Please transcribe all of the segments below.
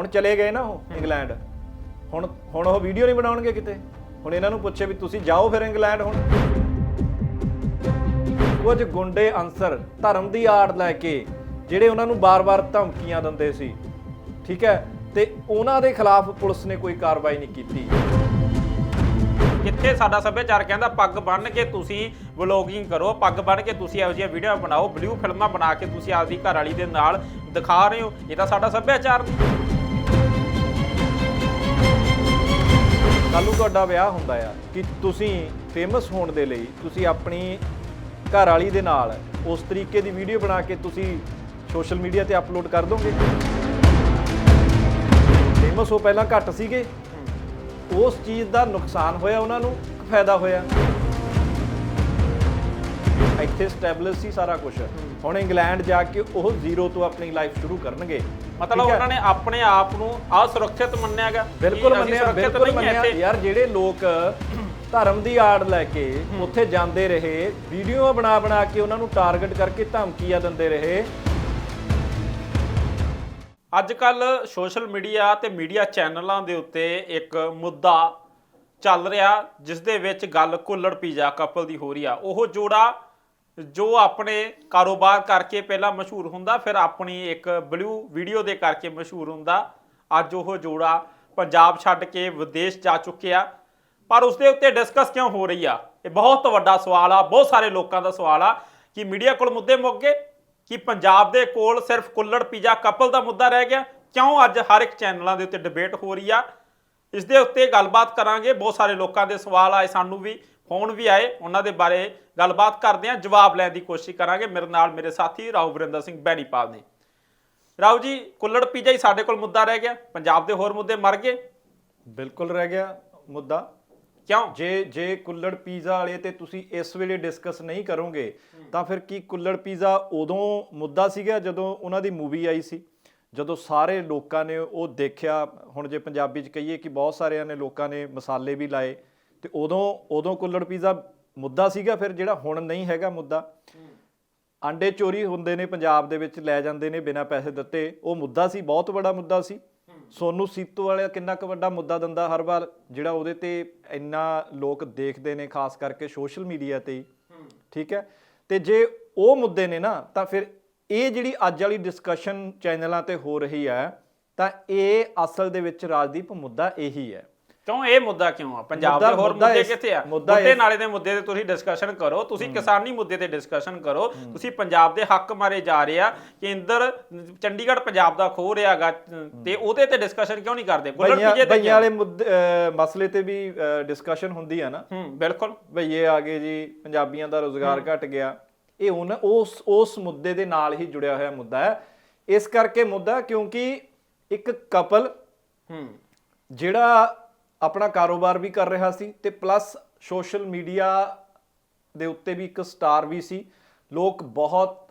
ਹੁਣ ਚਲੇ ਗਏ ਨਾ ਉਹ ਇੰਗਲੈਂਡ। ਹੁਣ ਹੁਣ ਉਹ ਵੀਡੀਓ ਨਹੀਂ ਬਣਾਉਣਗੇ ਕਿਤੇ। ਹੁਣ ਇਹਨਾਂ ਨੂੰ ਪੁੱਛੇ ਵੀ ਤੁਸੀਂ ਜਾਓ ਫਿਰ ਇੰਗਲੈਂਡ ਹੁਣ। ਕੁਝ ਗੁੰਡੇ ਅੰਸਰ ਧਰਮ ਦੀ ਆੜ ਲੈ ਕੇ ਜਿਹੜੇ ਉਹਨਾਂ ਨੂੰ ਬਾਰ-ਬਾਰ ਧਮਕੀਆਂ ਦਿੰਦੇ ਸੀ। ਠੀਕ ਹੈ? ਤੇ ਉਹਨਾਂ ਦੇ ਖਿਲਾਫ ਪੁਲਿਸ ਨੇ ਕੋਈ ਕਾਰਵਾਈ ਨਹੀਂ ਕੀਤੀ। ਕਿੱਥੇ ਸਾਡਾ ਸੱਭਿਆਚਾਰ ਕਹਿੰਦਾ ਪੱਗ ਬੰਨ੍ਹ ਕੇ ਤੁਸੀਂ ਵਲੋਗਿੰਗ ਕਰੋ ਪੱਗ ਬੰਨ੍ਹ ਕੇ ਤੁਸੀਂ ਇਹੋ ਜਿਹੀਆਂ ਵੀਡੀਓ ਬਣਾਓ ਬਲੂ ਫਿਲਮਾਂ ਬਣਾ ਕੇ ਤੁਸੀਂ ਆਪਦੀ ਘਰ ਵਾਲੀ ਦੇ ਨਾਲ ਦਿਖਾ ਰਹੇ ਹੋ। ਇਹ ਤਾਂ ਸਾਡਾ ਸੱਭਿਆਚਾਰ ਨਹੀਂ। ਕੱਲ ਨੂੰ ਤੁਹਾਡਾ ਵਿਆਹ ਹੁੰਦਾ ਆ ਕਿ ਤੁਸੀਂ ਫੇਮਸ ਹੋਣ ਦੇ ਲਈ ਤੁਸੀਂ ਆਪਣੀ ਘਰ ਵਾਲੀ ਦੇ ਨਾਲ ਉਸ ਤਰੀਕੇ ਦੀ ਵੀਡੀਓ ਬਣਾ ਕੇ ਤੁਸੀਂ ਸੋਸ਼ਲ ਮੀਡੀਆ ਤੇ ਅਪਲੋਡ ਕਰ ਦੋਗੇ? ਫੇਮਸ ਉਹ ਪਹਿਲਾਂ ਘੱਟ ਸੀਗੇ। ਉਸ ਚੀਜ਼ ਦਾ ਨੁਕਸਾਨ ਹੋਇਆ ਉਹਨਾਂ ਨੂੰ ਫਾਇਦਾ ਹੋਇਆ। ਇੱਥੇ ਸਟੈਬਲਿਸ਼ ਸੀ ਸਾਰਾ ਕੁਝ ਹੁਣ ਇੰਗਲੈਂਡ ਜਾ ਕੇ ਉਹ ਜ਼ੀਰੋ ਤੋਂ ਆਪਣੀ ਲਾਈਫ ਸ਼ੁਰੂ ਕਰਨਗੇ। ਮਤਲਬ? ਉਹਨਾਂ ਨੇ ਆਪਣੇ ਆਪ ਨੂੰ ਅਸੁਰੱਖਿਅਤ ਮੰਨਿਆਗਾ ਬਿਲਕੁਲ ਮੰਨਿਆ ਬਿਲਕੁਲ ਮੰਨਿਆ। ਯਾਰ ਜਿਹੜੇ ਲੋਕ ਧਰਮ ਦੀ ਆੜ ਲੈ ਕੇ ਉੱਥੇ ਜਾਂਦੇ ਰਹੇ ਵੀਡੀਓ ਬਣਾ ਬਣਾ ਕੇ ਉਹਨਾਂ ਨੂੰ ਟਾਰਗੇਟ ਕਰਕੇ ਧਮਕੀਆਂ ਦਿੰਦੇ ਰਹੇ। ਅੱਜ ਕੱਲ ਸੋਸ਼ਲ ਮੀਡੀਆ ਤੇ ਮੀਡੀਆ ਚੈਨਲਾਂ ਦੇ ਉੱਤੇ ਇੱਕ ਮੁੱਦਾ ਚੱਲ ਰਿਹਾ ਜਿਸ ਦੇ ਵਿੱਚ ਗੱਲ ਕੁੱਲੜ ਪੀਜ਼ਾ ਕਪਲ ਦੀ ਹੋ ਰਹੀ ਆ। ਉਹ ਜੋੜਾ ਜੋ ਆਪਣੇ ਕਾਰੋਬਾਰ ਕਰਕੇ ਪਹਿਲਾਂ ਮਸ਼ਹੂਰ ਹੁੰਦਾ, ਫਿਰ ਆਪਣੀ ਇੱਕ ਬਲੂ ਵੀਡੀਓ ਦੇ ਕਰਕੇ ਮਸ਼ਹੂਰ ਹੁੰਦਾ। ਅੱਜ ਉਹ ਜੋੜਾ ਪੰਜਾਬ ਛੱਡ ਕੇ ਵਿਦੇਸ਼ ਜਾ ਚੁੱਕਿਆ। ਪਰ ਉਸ ਦੇ ਉੱਤੇ ਡਿਸਕਸ ਕਿਉਂ ਹੋ ਰਹੀ ਆ? ਇਹ ਬਹੁਤ ਵੱਡਾ ਸਵਾਲ ਆ, ਬਹੁਤ ਸਾਰੇ ਲੋਕਾਂ ਦਾ ਸਵਾਲ ਆ ਕਿ ਮੀਡੀਆ ਕੋਲ ਮੁੱਦੇ ਮੁੱਕ ਗਏ, ਕਿ ਪੰਜਾਬ ਦੇ ਕੋਲ ਸਿਰਫ ਕੁੱਲੜ ਪੀਜ਼ਾ ਕਪਲ ਦਾ ਮੁੱਦਾ ਰਹਿ ਗਿਆ। ਕਿਉਂ ਅੱਜ ਹਰ ਇੱਕ ਚੈਨਲਾਂ ਦੇ ਉੱਤੇ ਡਿਬੇਟ ਹੋ ਰਹੀ ਆ? ਇਸ ਦੇ ਉੱਤੇ ਗੱਲਬਾਤ ਕਰਾਂਗੇ, ਬਹੁਤ ਸਾਰੇ ਲੋਕਾਂ ਦੇ ਸਵਾਲ ਆਏ ਸਾਨੂੰ ਵੀ। ਫੋਨ ਵੀ ਆਏ ਉਹਨਾਂ ਦੇ ਬਾਰੇ ਗੱਲਬਾਤ ਕਰਦੇ ਹਾਂ ਜਵਾਬ ਲੈਣ ਦੀ ਕੋਸ਼ਿਸ਼ ਕਰਾਂਗੇ। ਮੇਰੇ ਨਾਲ ਮੇਰੇ ਸਾਥੀ ਰਾਓ ਵਰਿੰਦਰ ਸਿੰਘ ਬੈਣੀਪਾਲ ਨੇ। ਰਾਓ ਜੀ ਕੁੱਲੜ ਪੀਜ਼ਾ ਹੀ ਸਾਡੇ ਕੋਲ ਮੁੱਦਾ ਰਹਿ ਗਿਆ। ਪੰਜਾਬ ਦੇ ਹੋਰ ਮੁੱਦੇ ਮਰ ਗਏ? ਬਿਲਕੁਲ ਰਹਿ ਗਿਆ ਮੁੱਦਾ। ਕਿਉਂ? ਜੇ ਜੇ ਕੁੱਲੜ ਪੀਜ਼ਾ ਵਾਲੇ ਤੇ ਤੁਸੀਂ ਇਸ ਵੇਲੇ ਡਿਸਕਸ ਨਹੀਂ ਕਰੋਗੇ ਤਾਂ ਫਿਰ ਕੀ ਕੁੱਲੜ ਪੀਜ਼ਾ ਉਦੋਂ ਮੁੱਦਾ ਸੀਗਾ ਜਦੋਂ ਉਹਨਾਂ ਦੀ ਮੂਵੀ ਆਈ ਸੀ? ਜਦੋਂ ਸਾਰੇ ਲੋਕਾਂ ਨੇ ਉਹ ਦੇਖਿਆ ਹੁਣ ਜੇ ਪੰਜਾਬੀ ਚ ਕਹੀਏ ਕਿ ਬਹੁਤ ਸਾਰਿਆਂ ਨੇ ਲੋਕਾਂ ਨੇ ਮਸਾਲੇ ਵੀ ਲਾਏ ਤੇ ਉਦੋਂ ਉਦੋਂ ਕੁੱਲੜ ਪੀਜ਼ਾ ਮੁੱਦਾ ਸੀਗਾ, ਫਿਰ ਜਿਹੜਾ ਹੁਣ ਨਹੀਂ ਹੈਗਾ ਮੁੱਦਾ। ਆਂਡੇ ਚੋਰੀ ਹੁੰਦੇ ਨੇ ਪੰਜਾਬ ਦੇ ਵਿੱਚ, ਲੈ ਜਾਂਦੇ ਨੇ ਬਿਨਾਂ ਪੈਸੇ ਦਿੱਤੇ। ਉਹ ਮੁੱਦਾ ਸੀ, ਬਹੁਤ ਵੱਡਾ ਮੁੱਦਾ ਸੀ। ਸੋਨੂ ਸੀਤੋ ਵਾਲਾ ਕਿੰਨਾ ਕੁ ਵੱਡਾ ਮੁੱਦਾ ਦਿੰਦਾ ਹਰ ਵਾਰ, ਜਿਹੜਾ ਉਹਦੇ ਤੇ ਇੰਨਾ ਲੋਕ ਦੇਖਦੇ ਨੇ, ਖਾਸ ਕਰਕੇ ਸੋਸ਼ਲ ਮੀਡੀਆ ਤੇ ਹੀ। ਠੀਕ ਹੈ? ਤੇ ਜੇ ਉਹ ਮੁੱਦੇ ਨੇ ਨਾ, ਤਾਂ ਫਿਰ ਇਹ ਜਿਹੜੀ ਅੱਜ ਵਾਲੀ ਡਿਸਕਸ਼ਨ ਚੈਨਲਾਂ ਤੇ ਹੋ ਰਹੀ ਹੈ, ਤਾਂ ਇਹ ਅਸਲ ਦੇ ਵਿੱਚ ਰਾਜਦੀਪ ਮੁੱਦਾ ਇਹੀ ਹੈ। ਕਿਉਂ ਇਹ ਮੁੱਦਾ ਕਿਉਂ ਆ? ਪੰਜਾਬ ਦੇ ਹੋਰ ਮੁੱਦਾ ਕਿੱਥੇ ਆ? ਮੁੱਦਾ ਨਾਲੇ ਦੇ ਮੁੱਦੇ ਤੇ ਤੁਸੀਂ ਡਿਸਕਸ਼ਨ ਕਰੋ। ਤੁਸੀਂ ਕਿਸਾਨੀ ਮੁੱਦੇ ਤੇ ਡਿਸਕਸ਼ਨ ਕਰੋ। ਤੁਸੀਂ ਪੰਜਾਬ ਦੇ ਹੱਕ ਮਾਰੇ ਜਾ ਰਹੇ ਆ ਕੇਂਦਰ ਚੰਡੀਗੜ੍ਹ ਪੰਜਾਬ ਦਾ ਖੋ ਰਿਹਾਗਾ ਤੇ ਉਹਦੇ ਤੇ ਡਿਸਕਸ਼ਨ ਕਿਉਂ ਨਹੀਂ ਕਰਦੇ? ਬਈਆਂ ਪੀਜੇ ਤੇ ਬਈਆਂ? ਵਾਲੇ ਮੁੱਦੇ ਮਸਲੇ ਤੇ ਵੀ ਡਿਸਕਸ਼ਨ ਹੁੰਦੀ ਆ ਨਾ। ਹੂੰ ਬਿਲਕੁਲ। ਭਈਏ ਆ ਗਏ ਜੀ ਪੰਜਾਬੀਆਂ ਦਾ ਰੋਜ਼ਗਾਰ ਘਟ ਗਿਆ। ਇਹ ਉਹਨਾਂ ਉਸ ਉਸ ਮੁੱਦੇ ਦੇ ਨਾਲ ਹੀ ਜੁੜਿਆ ਹੋਇਆ ਮੁੱਦਾ ਹੈ। ਇਸ ਕਰਕੇ ਮੁੱਦਾ ਕਿਉਂਕਿ ਇੱਕ ਕਪਲ ਹੂੰ। ਜਿਹੜਾ ਆਪਣਾ ਕਾਰੋਬਾਰ ਵੀ ਕਰ ਰਿਹਾ ਸੀ ਤੇ ਪਲੱਸ ਸੋਸ਼ਲ ਮੀਡੀਆ ਦੇ ਉੱਤੇ ਵੀ ਇੱਕ ਸਟਾਰ ਵੀ ਸੀ। ਲੋਕ ਬਹੁਤ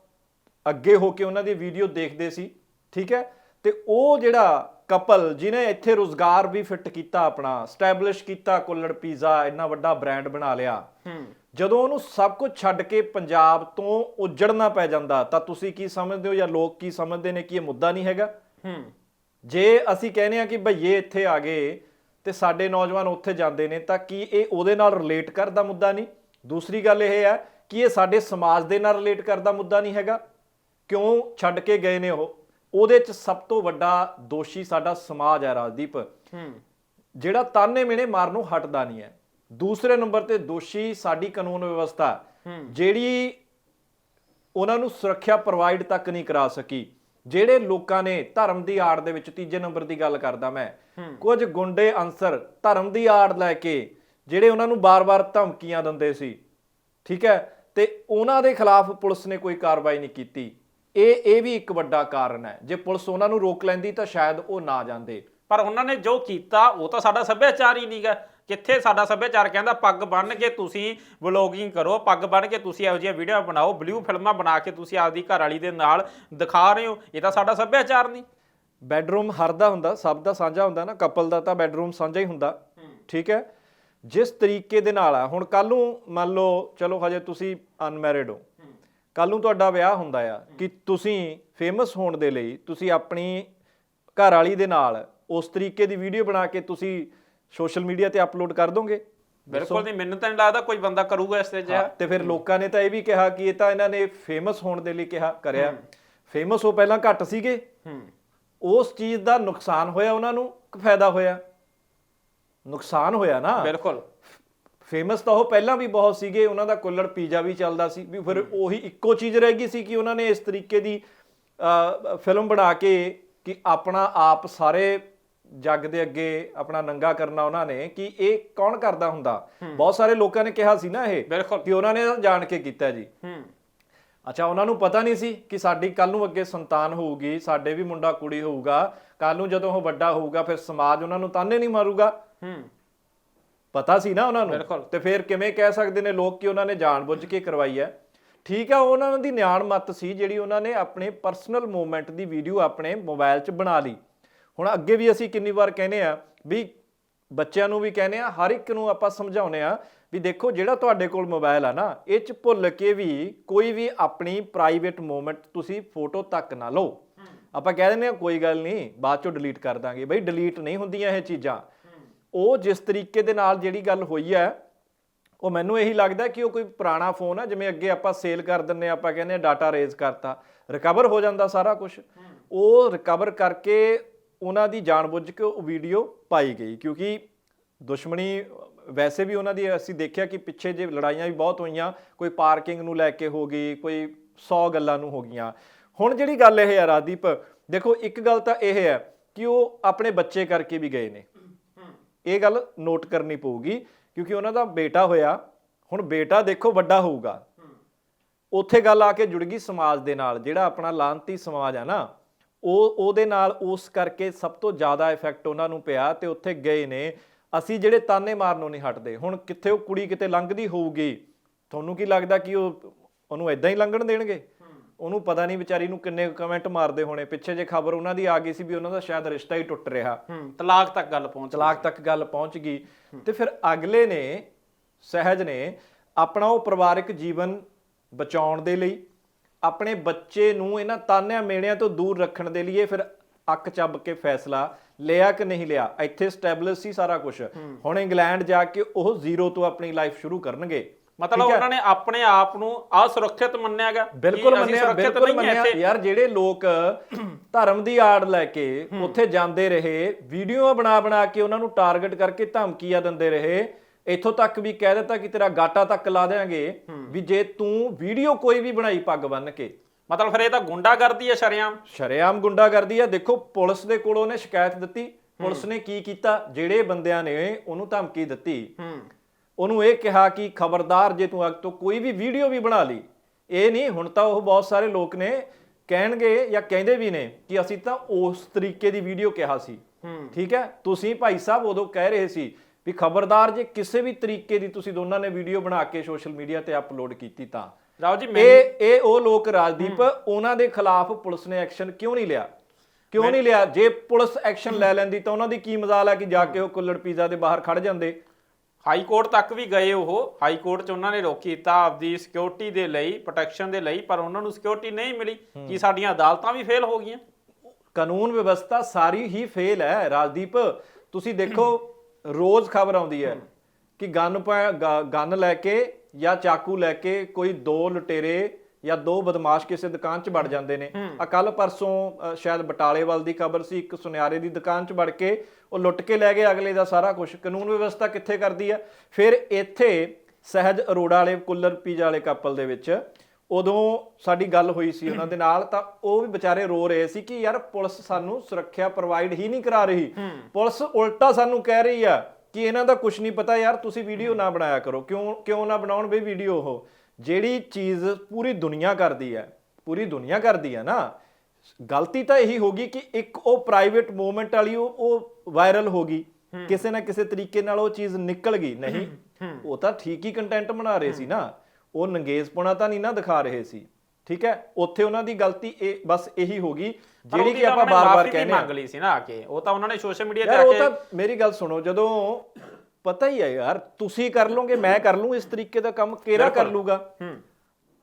ਅੱਗੇ ਹੋ ਕੇ ਉਹਨਾਂ ਦੀ ਵੀਡੀਓ ਦੇਖਦੇ ਸੀ ਠੀਕ ਹੈ? ਤੇ ਉਹ ਜਿਹੜਾ ਕਪਲ ਜਿਨੇ ਇੱਥੇ ਰੋਜ਼ਗਾਰ ਵੀ ਫਿੱਟ ਕੀਤਾ ਆਪਣਾ ਸਟੈਬਲਿਸ਼ ਕੀਤਾ ਕੁੱਲੜ ਪੀਜ਼ਾ ਇੰਨਾ ਵੱਡਾ ਬ੍ਰਾਂਡ ਬਣਾ ਲਿਆ। ਹੂੰ। ਜਦੋਂ ਉਹਨੂੰ ਸਭ ਕੁਝ ਛੱਡ ਕੇ ਪੰਜਾਬ ਤੋਂ ਉਜੜਨਾ ਪੈ ਜਾਂਦਾ ਤਾਂ ਤੁਸੀਂ ਕੀ ਸਮਝਦੇ ਹੋ ਜਾਂ ਲੋਕ ਕੀ ਸਮਝਦੇ ਨੇ ਕਿ ਇਹ ਮੁੱਦਾ ਨਹੀਂ ਹੈਗਾ? ਹੂੰ। ਜੇ ਅਸੀਂ ਕਹਿੰਦੇ ਆ ਕਿ ਭਈਏ ਇੱਥੇ ਆ ਗਏ ਤੇ ਸਾਡੇ ਨੌਜਵਾਨ ਉੱਥੇ ਜਾਂਦੇ ਨੇ ਤਾਂ ਕੀ ਇਹ ਉਹਦੇ ਨਾਲ ਰਿਲੇਟ ਕਰਦਾ ਮੁੱਦਾ ਨਹੀਂ? ਦੂਸਰੀ ਗੱਲ ਇਹ ਹੈ ਕਿ ਇਹ ਸਾਡੇ ਸਮਾਜ ਦੇ ਨਾਲ ਰਿਲੇਟ ਕਰਦਾ ਮੁੱਦਾ ਨਹੀਂ ਹੈਗਾ। ਕਿਉਂ ਛੱਡ ਕੇ ਗਏ ਨੇ ਉਹ? ਉਹਦੇ 'ਚ ਸਭ ਤੋਂ ਵੱਡਾ ਦੋਸ਼ੀ ਸਾਡਾ ਸਮਾਜ ਹੈ ਰਾਜਦੀਪ। ਹੂੰ। ਜਿਹੜਾ ਤਾਨੇ ਮਿਹਣੇ ਮਾਰਨੋਂ ਹਟਦਾ ਨਹੀਂ ਹੈ। ਦੂਸਰੇ ਨੰਬਰ ਤੇ ਦੋਸ਼ੀ ਸਾਡੀ ਕਾਨੂੰਨ ਵਿਵਸਥਾ। ਜਿਹੜੀ ਉਹਨਾਂ ਨੂੰ ਸੁਰੱਖਿਆ ਪ੍ਰੋਵਾਈਡ ਤੱਕ ਨਹੀਂ ਕਰਾ ਸਕੀ। ਜਿਹੜੇ ਲੋਕਾਂ ਨੇ ਧਰਮ ਦੀ ਆੜ ਦੇ ਵਿੱਚ ਤੀਜੇ ਨੰਬਰ ਦੀ ਗੱਲ ਕਰਦਾ ਮੈਂ ਕੁਝ ਗੁੰਡੇ ਅੰਸਰ ਧਰਮ ਦੀ ਆੜ ਲੈ ਕੇ ਜਿਹੜੇ ਉਹਨਾਂ ਨੂੰ ਬਾਰ-ਬਾਰ ਧਮਕੀਆਂ ਦਿੰਦੇ ਸੀ ਠੀਕ ਹੈ? ਤੇ ਉਹਨਾਂ ਦੇ ਖਿਲਾਫ ਪੁਲਿਸ ਨੇ ਕੋਈ ਕਾਰਵਾਈ ਨਹੀਂ ਕੀਤੀ। ਇਹ ਇਹ ਵੀ ਇੱਕ ਵੱਡਾ ਕਾਰਨ ਹੈ। ਜੇ ਪੁਲਿਸ ਉਹਨਾਂ ਨੂੰ ਰੋਕ ਲੈਂਦੀ ਤਾਂ ਸ਼ਾਇਦ ਉਹ ਨਾ ਜਾਂਦੇ। ਪਰ ਉਹਨਾਂ ਨੇ ਜੋ ਕੀਤਾ ਉਹ ਤਾਂ ਸਾਡਾ ਸੱਭਿਆਚਾਰ ਹੀ ਨਹੀਂਗਾ ਕਿੱਥੇ ਸਾਡਾ ਸੱਭਿਆਚਾਰ ਕਹਿੰਦਾ ਪੱਗ ਬੰਨ੍ਹ ਕੇ ਤੁਸੀਂ ਵਲੋਗਿੰਗ ਕਰੋ, ਪੱਗ ਬੰਨ੍ਹ ਕੇ ਤੁਸੀਂ ਇਹੋ ਜਿਹੀਆਂ ਵੀਡੀਓ ਬਣਾਓ ਬਲੂ ਫਿਲਮਾਂ ਬਣਾ ਕੇ ਤੁਸੀਂ ਆਪਦੀ ਘਰ ਵਾਲੀ ਦੇ ਨਾਲ ਦਿਖਾ ਰਹੇ ਹੋ, ਇਹ ਤਾਂ ਸਾਡਾ ਸੱਭਿਆਚਾਰ ਨਹੀਂ। ਬੈੱਡਰੂਮ ਹਰ ਦਾ ਹੁੰਦਾ, ਸਭ ਦਾ ਸਾਂਝਾ ਹੁੰਦਾ ਨਾ ਕਪਲ ਦਾ ਤਾਂ ਬੈੱਡਰੂਮ ਸਾਂਝਾ ਹੀ ਹੁੰਦਾ, ਠੀਕ ਹੈ? ਜਿਸ ਤਰੀਕੇ ਦੇ ਨਾਲ ਆ, ਹੁਣ ਕੱਲ ਨੂੰ ਮੰਨ ਲਓ, ਚਲੋ ਹਜੇ ਤੁਸੀਂ ਅਨਮੈਰਿਡ ਹੋ ਕੱਲ ਨੂੰ ਤੁਹਾਡਾ ਵਿਆਹ ਹੁੰਦਾ ਆ, ਕਿ ਤੁਸੀਂ ਫੇਮਸ ਹੋਣ ਦੇ ਲਈ ਤੁਸੀਂ ਆਪਣੀ ਘਰ ਵਾਲੀ ਦੇ ਨਾਲ ਉਸ ਤਰੀਕੇ ਦੀ ਵੀਡੀਓ ਬਣਾ ਕੇ ਤੁਸੀਂ ਸੋਸ਼ਲ ਮੀਡੀਆ ਤੇ ਅਪਲੋਡ ਕਰ ਦੋਗੇ? ਬਿਲਕੁਲ ਨਹੀਂ ਮੈਨੂੰ ਤਾਂ ਨਹੀਂ ਲੱਗਦਾ ਕੋਈ ਬੰਦਾ ਕਰੂਗਾ ਇਸ ਤੇ ਜਿਹਾ। ਤੇ ਫਿਰ ਲੋਕਾਂ ਨੇ ਤਾਂ ਇਹ ਵੀ ਕਿਹਾ ਕਿ ਇਹ ਤਾਂ ਇਹਨਾਂ ਨੇ ਫੇਮਸ ਹੋਣ ਦੇ ਲਈ ਕਿਹਾ ਕਰਿਆ। ਫੇਮਸ ਉਹ ਪਹਿਲਾਂ ਘੱਟ ਸੀਗੇ। ਹੂੰ। ਉਸ ਚੀਜ਼ ਦਾ ਨੁਕਸਾਨ ਹੋਇਆ ਉਹਨਾਂ ਨੂੰ ਕਿ ਫਾਇਦਾ ਹੋਇਆ। ਨੁਕਸਾਨ ਹੋਇਆ ਨਾ। ਬਿਲਕੁਲ। ਫੇਮਸ ਤਾਂ ਉਹ ਪਹਿਲਾਂ ਵੀ ਬਹੁਤ ਸੀਗੇ ਉਹਨਾਂ ਦਾ ਕੁੱਲੜ ਪੀਜ਼ਾ ਵੀ ਚੱਲਦਾ ਸੀ। ਵੀ ਫਿਰ ਉਹੀ ਇੱਕੋ ਚੀਜ਼ ਰਹਿ ਗਈ ਸੀ ਕਿ ਉਹਨਾਂ ਨੇ ਇਸ ਤਰੀਕੇ ਦੀ ਫਿਲਮ ਬਣਾ ਕੇ ਕਿ ਆਪਣਾ ਆਪ ਸਾਰੇ ਜੱਗ ਦੇ ਅੱਗੇ ਆਪਣਾ ਨੰਗਾ ਕਰਨਾ ਉਹਨਾਂ ਨੇ ਕਿ ਇਹ ਕੌਣ ਕਰਦਾ ਹੁੰਦਾ? ਬਹੁਤ ਸਾਰੇ ਲੋਕਾਂ ਨੇ ਕਿਹਾ ਸੀ ਨਾ ਇਹ ਕਿ ਉਹਨਾਂ ਨੇ ਜਾਣ ਕੇ ਕੀਤਾ ਜੀ। ਅੱਛਾ ਉਹਨਾਂ ਨੂੰ ਪਤਾ ਨਹੀਂ ਸੀ ਕਿ ਸਾਡੀ ਕੱਲ ਨੂੰ ਅੱਗੇ ਸੰਤਾਨ ਹੋਊਗੀ ਸਾਡੇ ਵੀ ਮੁੰਡਾ ਕੁੜੀ ਹੋਊਗਾ ਕੱਲ ਨੂੰ ਜਦੋਂ ਉਹ ਵੱਡਾ ਹੋਊਗਾ ਫਿਰ ਸਮਾਜ ਉਹਨਾਂ ਨੂੰ ਤਾਨੇ ਨਹੀਂ ਮਾਰੂਗਾ। ਹੂੰ। ਪਤਾ ਸੀ ਨਾ ਉਹਨਾਂ ਬਿਲਕੁਲ। ਨੂੰ ਤੇ ਫਿਰ ਕਿਵੇਂ ਕਹਿ ਸਕਦੇ ਨੇ ਲੋਕ ਕਿ ਉਹਨਾਂ ਨੇ ਜਾਣਬੁੱਝ ਕੇ ਕਰਵਾਈ ਹੈ? ਠੀਕ ਹੈ ਉਹਨਾਂ ਦੀ ਨਿਆਣ ਮੱਤ ਸੀ ਜਿਹੜੀ ਉਹਨਾਂ ਨੇ ਆਪਣੇ ਪਰਸਨਲ ਮੂਵਮੈਂਟ ਦੀ ਵੀਡੀਓ ਆਪਣੇ ਮੋਬਾਈਲ 'ਚ ਬਣਾ ਲਈ। ਹੁਣ ਅੱਗੇ ਵੀ ਅਸੀਂ ਕਿੰਨੀ ਵਾਰ ਕਹਿੰਦੇ ਆ ਵੀ ਬੱਚਿਆਂ ਨੂੰ ਵੀ ਕਹਿੰਦੇ ਆ ਹਰ ਇੱਕ ਨੂੰ ਆਪਾਂ ਸਮਝਾਉਂਦੇ ਆ ਵੀ ਦੇਖੋ ਜਿਹੜਾ ਤੁਹਾਡੇ ਕੋਲ ਮੋਬਾਈਲ ਆ ਨਾ ਇਹ 'ਚ ਭੁੱਲ ਕੇ ਵੀ ਕੋਈ ਵੀ ਆਪਣੀ ਪ੍ਰਾਈਵੇਟ ਮੂਵਮੈਂਟ ਤੁਸੀਂ ਫੋਟੋ ਤੱਕ ਨਾ ਲਓ। ਆਪਾਂ ਕਹਿ ਦਿੰਦੇ ਆ ਕੋਈ ਗੱਲ ਨਹੀਂ ਬਾਅਦ ਚੋਂ ਡਿਲੀਟ ਕਰ ਦਾਂਗੇ। ਬਈ ਡਿਲੀਟ ਨਹੀਂ ਹੁੰਦੀਆਂ ਇਹ ਚੀਜ਼ਾਂ। ਉਹ ਜਿਸ ਤਰੀਕੇ ਦੇ ਨਾਲ ਜਿਹੜੀ ਗੱਲ ਹੋਈ ਹੈ ਉਹ ਮੈਨੂੰ ਇਹੀ ਲੱਗਦਾ ਕਿ ਉਹ ਕੋਈ ਪੁਰਾਣਾ ਫੋਨ ਹੈ ਜਿਵੇਂ ਅੱਗੇ ਆਪਾਂ ਸੇਲ ਕਰ ਦਿੰਨੇ ਆ, ਆਪਾਂ ਕਹਿੰਦੇ ਆ ਡਾਟਾ ਰੇਜ਼ ਕਰਤਾ। ਰਿਕਵਰ ਹੋ ਜਾਂਦਾ ਸਾਰਾ ਕੁਝ ਉਹ ਰਿਕਵਰ ਕਰਕੇ ਉਹਨਾਂ ਦੀ ਜਾਣਬੁੱਝ ਕੇ ਉਹ ਵੀਡੀਓ ਪਾਈ ਗਈ, ਕਿਉਂਕਿ ਦੁਸ਼ਮਣੀ, ਵੈਸੇ ਵੀ ਉਹਨਾਂ ਦੀ ਅਸੀਂ ਦੇਖਿਆ ਕਿ ਪਿੱਛੇ ਜੇ ਲੜਾਈਆਂ ਵੀ ਬਹੁਤ ਹੋਈਆਂ, ਕੋਈ ਪਾਰਕਿੰਗ ਨੂੰ ਲੈ ਕੇ ਹੋ ਗਈ, ਕੋਈ 100 ਗੱਲਾਂ ਨੂੰ ਹੋ ਗਈਆਂ। ਹੁਣ ਜਿਹੜੀ ਗੱਲ ਇਹ ਹੈ ਰਾਦੀਪ ਦੇਖੋ ਇੱਕ ਗੱਲ ਤਾਂ ਇਹ ਹੈ ਕਿ ਉਹ ਆਪਣੇ ਬੱਚੇ ਕਰਕੇ ਵੀ ਗਏ ਨੇ। ਇਹ ਗੱਲ ਨੋਟ ਕਰਨੀ ਪਊਗੀ, ਕਿਉਂਕਿ ਉਹਨਾਂ ਦਾ ਬੇਟਾ ਹੋਇਆ, ਹੁਣ ਬੇਟਾ ਦੇਖੋ ਵੱਡਾ ਹੋਊਗਾ। ਉੱਥੇ ਗੱਲ ਆ ਕੇ ਜੁੜ ਗਈ ਸਮਾਜ ਦੇ ਨਾਲ, ਜਿਹੜਾ ਆਪਣਾ ਲਾਂਤੀ ਸਮਾਜ ਆ ਨਾ। ਉਹ ਉਹਦੇ ਨਾਲ ਉਸ ਕਰਕੇ ਸਭ ਤੋਂ ਜ਼ਿਆਦਾ ਇਫੈਕਟ ਉਹਨਾਂ ਨੂੰ ਪਿਆ ਤੇ ਉੱਥੇ ਗਏ ਨੇ। ਅਸੀਂ ਜਿਹੜੇ ਤਾਨੇ ਮਾਰਨੋਂ ਨਹੀਂ ਹਟਦੇ। ਹੁਣ ਕਿੱਥੇ ਉਹ ਕੁੜੀ ਕਿਤੇ ਲੰਘਦੀ ਹੋਊਗੀ? ਤੁਹਾਨੂੰ ਕੀ ਲੱਗਦਾ ਕਿ ਉਹ ਉਹਨੂੰ ਐਦਾਂ ਹੀ ਲੰਘਣ ਦੇਣਗੇ? ਉਹਨੂੰ ਪਤਾ ਨਹੀਂ ਵਿਚਾਰੀ ਨੂੰ ਕਿੰਨੇ ਕਮੈਂਟ ਮਾਰਦੇ ਹੋਣੇ। ਪਿੱਛੇ ਜੇ ਖਬਰ ਉਹਨਾਂ ਦੀ ਆ ਗਈ ਸੀ ਵੀ ਉਹਨਾਂ ਦਾ ਸ਼ਾਇਦ ਰਿਸ਼ਤਾ ਹੀ ਟੁੱਟ ਰਿਹਾ। ਤਲਾਕ ਤੱਕ ਗੱਲ ਪਹੁੰਚ ਤਲਾਕ ਤੱਕ ਗੱਲ ਪਹੁੰਚ ਗਈ। ਤੇ ਫਿਰ ਅਗਲੇ ਨੇ ਸਹਿਜ ਨੇ ਆਪਣਾ ਉਹ ਪਰਿਵਾਰਕ ਜੀਵਨ ਬਚਾਉਣ ਦੇ ਲਈ ਆਪਣੇ ਬੱਚੇ ਨੂੰ ਇਹਨਾਂ ਤਾਨਿਆਂ ਮੇੜਿਆਂ ਤੋਂ ਦੂਰ ਰੱਖਣ ਦੇ ਲਈ ਫਿਰ ਅੱਕ ਚੱਬ ਕੇ ਫੈਸਲਾ ਲਿਆ ਕਿ ਨਹੀਂ ਲਿਆ? ਇੱਥੇ ਸਟੈਬਲਿਸ਼ ਸੀ ਸਾਰਾ ਕੁਝ ਹੁਣ ਇੰਗਲੈਂਡ ਜਾ ਕੇ ਉਹ ਜ਼ੀਰੋ ਤੋਂ ਆਪਣੀ ਲਾਈਫ ਸ਼ੁਰੂ ਕਰਨਗੇ। ਮਤਲਬ ਉਹਨਾਂ ਨੇ ਆਪਣੇ ਆਪ ਨੂੰ ਅਸੁਰੱਖਿਅਤ ਮੰਨਿਆਗਾ। ਬਿਲਕੁਲ ਮੰਨਿਆ ਬਿਲਕੁਲ ਮੰਨਿਆ। ਯਾਰ ਜਿਹੜੇ ਲੋਕ ਧਰਮ ਦੀ ਆੜ ਲੈ ਕੇ ਉੱਥੇ ਜਾਂਦੇ ਰਹੇ ਵੀਡੀਓ ਬਣਾ ਬਣਾ ਕੇ ਉਹਨਾਂ ਨੂੰ ਟਾਰਗੇਟ ਕਰਕੇ ਧਮਕੀਆਂ ਦਿੰਦੇ ਰਹੇ ਇੱਥੋਂ ਤੱਕ ਵੀ ਕਹਿ ਦਿੱਤਾ ਕਿ ਤੇਰਾ ਗਾਟਾ ਤੱਕ ਲਾ ਦੇਾਂਗੇ ਵੀ ਜੇ ਤੂੰ ਵੀਡੀਓ ਕੋਈ ਵੀ ਬਣਾਈ ਪੱਗ ਬੰਨ ਕੇ। ਮਤਲਬ ਫਿਰ ਇਹ ਤਾਂ ਗੁੰਡਾਗਰਦੀ ਹੈ ਸ਼ਰਿਆਮ। ਸ਼ਰੇਆਮ ਗੁੰਡਾਗਰਦੀ ਆ। ਦੇਖੋ ਪੁਲਿਸ ਦੇ ਕੋਲ ਉਹਨੇ ਸ਼ਿਕਾਇਤ ਦਿੱਤੀ। ਪੁਲਿਸ ਨੇ ਕੀ ਕੀਤਾ? ਜਿਹੜੇ ਬੰਦਿਆਂ ਨੇ ਉਹਨੂੰ ਧਮਕੀ ਦਿੱਤੀ। ਹੂੰ। ਉਹਨੂੰ ਇਹ ਕਿਹਾ ਕਿ ਖਬਰਦਾਰ ਜੇ ਤੂੰ ਅੱਗ ਤੋਂ ਕੋਈ ਵੀ ਵੀਡੀਓ ਵੀ ਬਣਾ ਲਈ ਇਹ ਨਹੀਂ ਹੁਣ ਤਾਂ ਉਹ ਬਹੁਤ ਸਾਰੇ ਲੋਕ ਨੇ ਕਹਿਣਗੇ ਜਾਂ ਕਹਿੰਦੇ ਵੀ ਨੇ ਕਿ ਅਸੀਂ ਤਾਂ ਉਸ ਤਰੀਕੇ ਦੀ ਵੀਡੀਓ ਕਿਹਾ ਸੀ। ਠੀਕ ਹੈ? ਤੁਸੀਂ ਭਾਈ ਸਾਹਿਬ ਉਦੋਂ ਕਹਿ ਰਹੇ ਸੀ ਵੀ ਖਬਰਦਾਰ ਜੇ ਕਿਸੇ ਵੀ ਤਰੀਕੇ ਦੀ ਤੁਸੀਂ ਦੋਨਾਂ ਨੇ ਵੀਡੀਓ ਬਣਾ ਕੇ ਸੋਸ਼ਲ ਮੀਡੀਆ ਤੇ ਅਪਲੋਡ ਕੀਤੀ ਤਾਂ। ਰਾਓ ਜੀ ਇਹ ਇਹ ਉਹ ਲੋਕ ਰਾਜਦੀਪ ਉਹਨਾਂ ਦੇ ਖਿਲਾਫ ਪੁਲਿਸ ਨੇ ਐਕਸ਼ਨ ਕਿਉਂ ਨਹੀਂ ਲਿਆ? ਕਿਉਂ ਨਹੀਂ ਲਿਆ? ਜੇ ਪੁਲਿਸ ਐਕਸ਼ਨ ਲੈ ਲੈਂਦੀ ਤਾਂ ਉਹਨਾਂ ਦੀ ਕੀ ਮਜ਼ਾਲ ਹੈ ਕਿ ਜਾ ਕੇ ਉਹ ਕੁੱਲੜ ਪੀਜ਼ਾ ਦੇ ਬਾਹਰ ਖੜ ਜਾਂਦੇ? ਹਾਈ ਕੋਰਟ ਤੱਕ ਵੀ ਗਏ ਉਹ। ਹਾਈ ਕੋਰਟ 'ਚ ਉਹਨਾਂ ਨੇ ਰੋਕੀ ਕੀਤਾ ਆਪਦੀ ਸਿਕਿਉਰਿਟੀ ਦੇ ਲਈ ਪ੍ਰੋਟੈਕਸ਼ਨ ਦੇ ਲਈ ਪਰ ਉਹਨਾਂ ਨੂੰ ਸਿਕਿਉਰਿਟੀ ਨਹੀਂ ਮਿਲੀ ਕਿ ਸਾਡੀਆਂ ਅਦਾਲਤਾਂ ਵੀ ਫੇਲ ਹੋ ਗਈਆਂ। ਕਾਨੂੰਨ ਵਿਵਸਥਾ ਸਾਰੀ ਹੀ ਫੇਲ ਹੈ। ਰਾਜਦੀਪ ਤੁਸੀਂ ਦੇਖੋ ਰੋਜ਼ ਖਬਰ ਆਉਂਦੀ ਹੈ ਕਿ ਗਨ ਗਨ ਲੈ ਕੇ ਜਾਂ ਚਾਕੂ ਲੈ ਕੇ ਕੋਈ ਦੋ ਲੁਟੇਰੇ ਜਾਂ ਦੋ ਬਦਮਾਸ਼ ਕਿਸੇ ਦੁਕਾਨ 'ਚ ਵੜ ਜਾਂਦੇ ਨੇ। ਆ ਕੱਲ ਪਰਸੋਂ ਸ਼ਾਇਦ ਬਟਾਲੇ ਵੱਲ ਦੀ ਖਬਰ ਸੀ ਇੱਕ ਸੁਨਿਆਰੇ ਦੀ ਦੁਕਾਨ 'ਚ ਵੜ ਕੇ ਉਹ ਲੁੱਟ ਕੇ ਲੈ ਗਏ ਅਗਲੇ ਦਾ ਸਾਰਾ ਕੁਝ ਕਾਨੂੰਨ ਵਿਵਸਥਾ ਕਿੱਥੇ ਕਰਦੀ ਹੈ? ਫਿਰ ਇੱਥੇ ਸਹਿਜ ਅਰੋੜਾ ਵਾਲੇ ਕੁੱਲਰ ਪੀਜ਼ਾ ਵਾਲੇ ਕਪਲ ਦੇ ਵਿੱਚ ਉਦੋਂ ਸਾਡੀ ਗੱਲ ਹੋਈ ਸੀ ਉਹਨਾਂ ਦੇ ਨਾਲ ਤਾਂ ਉਹ ਵੀ ਵਿਚਾਰੇ ਰੋ ਰਹੇ ਸੀ ਕਿ ਯਾਰ ਪੁਲਿਸ ਸਾਨੂੰ ਸੁਰੱਖਿਆ ਪ੍ਰੋਵਾਈਡ ਹੀ ਨਹੀਂ ਕਰਾ ਰਹੀ। ਪੁਲਿਸ ਉਲਟਾ ਸਾਨੂੰ ਕਹਿ ਰਹੀ ਆ ਕਿ ਇਹਨਾਂ ਦਾ ਕੁਝ ਨਹੀਂ ਪਤਾ ਯਾਰ ਤੁਸੀਂ ਵੀਡੀਓ ਨਾ ਬਣਾਇਆ ਕਰੋ। ਕਿਉਂ ਕਿਉਂ ਨਾ ਬਣਾਉਣ ਬਈ ਵੀਡੀਓ ਉਹ? ਜਿਹੜੀ ਚੀਜ਼ ਪੂਰੀ ਦੁਨੀਆ ਕਰਦੀ ਹੈ ਪੂਰੀ ਦੁਨੀਆ ਕਰਦੀ ਹੈ ਨਾ ਗਲਤੀ ਤਾਂ ਇਹੀ ਹੋਗੀ ਕਿ ਇੱਕ ਉਹ ਪ੍ਰਾਈਵੇਟ ਮੂਵਮੈਂਟ ਵਾਲੀ ਉਹ ਉਹ ਵਾਇਰਲ ਹੋ ਗਈ। ਕਿਸੇ ਨਾ ਕਿਸੇ ਤਰੀਕੇ ਨਾਲ ਉਹ ਚੀਜ਼ ਨਿਕਲ ਗਈ। ਨਹੀਂ ਉਹ ਤਾਂ ਠੀਕ ਹੀ ਕੰਟੈਂਟ ਬਣਾ ਰਹੇ ਸੀ ਨਾ। ਉਹ ਨੰਗੇਜ਼ਪੁਣਾ ਤਾਂ ਨਹੀਂ ਨਾ ਦਿਖਾ ਰਹੇ ਸੀ ਠੀਕ ਹੈ? ਉੱਥੇ ਉਹਨਾਂ ਦੀ ਗਲਤੀ ਇਹ ਬਸ ਇਹੀ ਹੋਗੀ ਜਿਹੜੀ ਕਿ ਆਪਾਂ ਬਾਰ-ਬਾਰ ਕਹਿੰਦੇ ਮੰਗ ਲਈ ਸੀ ਨਾ ਆ ਕੇ। ਉਹ ਤਾਂ ਉਹਨਾਂ ਨੇ ਸੋਸ਼ਲ ਮੀਡੀਆ ਤੇ ਯਾਰ ਆ ਉਹ ਕੇ ਤਾਂ ਮੇਰੀ ਗੱਲ ਸੁਣੋ ਜਦੋਂ ਪਤਾ ਹੀ ਹੈ ਯਾਰ ਤੁਸੀਂ ਕਰ ਲਓਗੇ ਮੈਂ ਕਰ ਲੂੰ ਇਸ ਤਰੀਕੇ ਦਾ ਕੰਮ ਕਿਹੜਾ ਕਰ ਲੂਗਾ ਹੂੰ।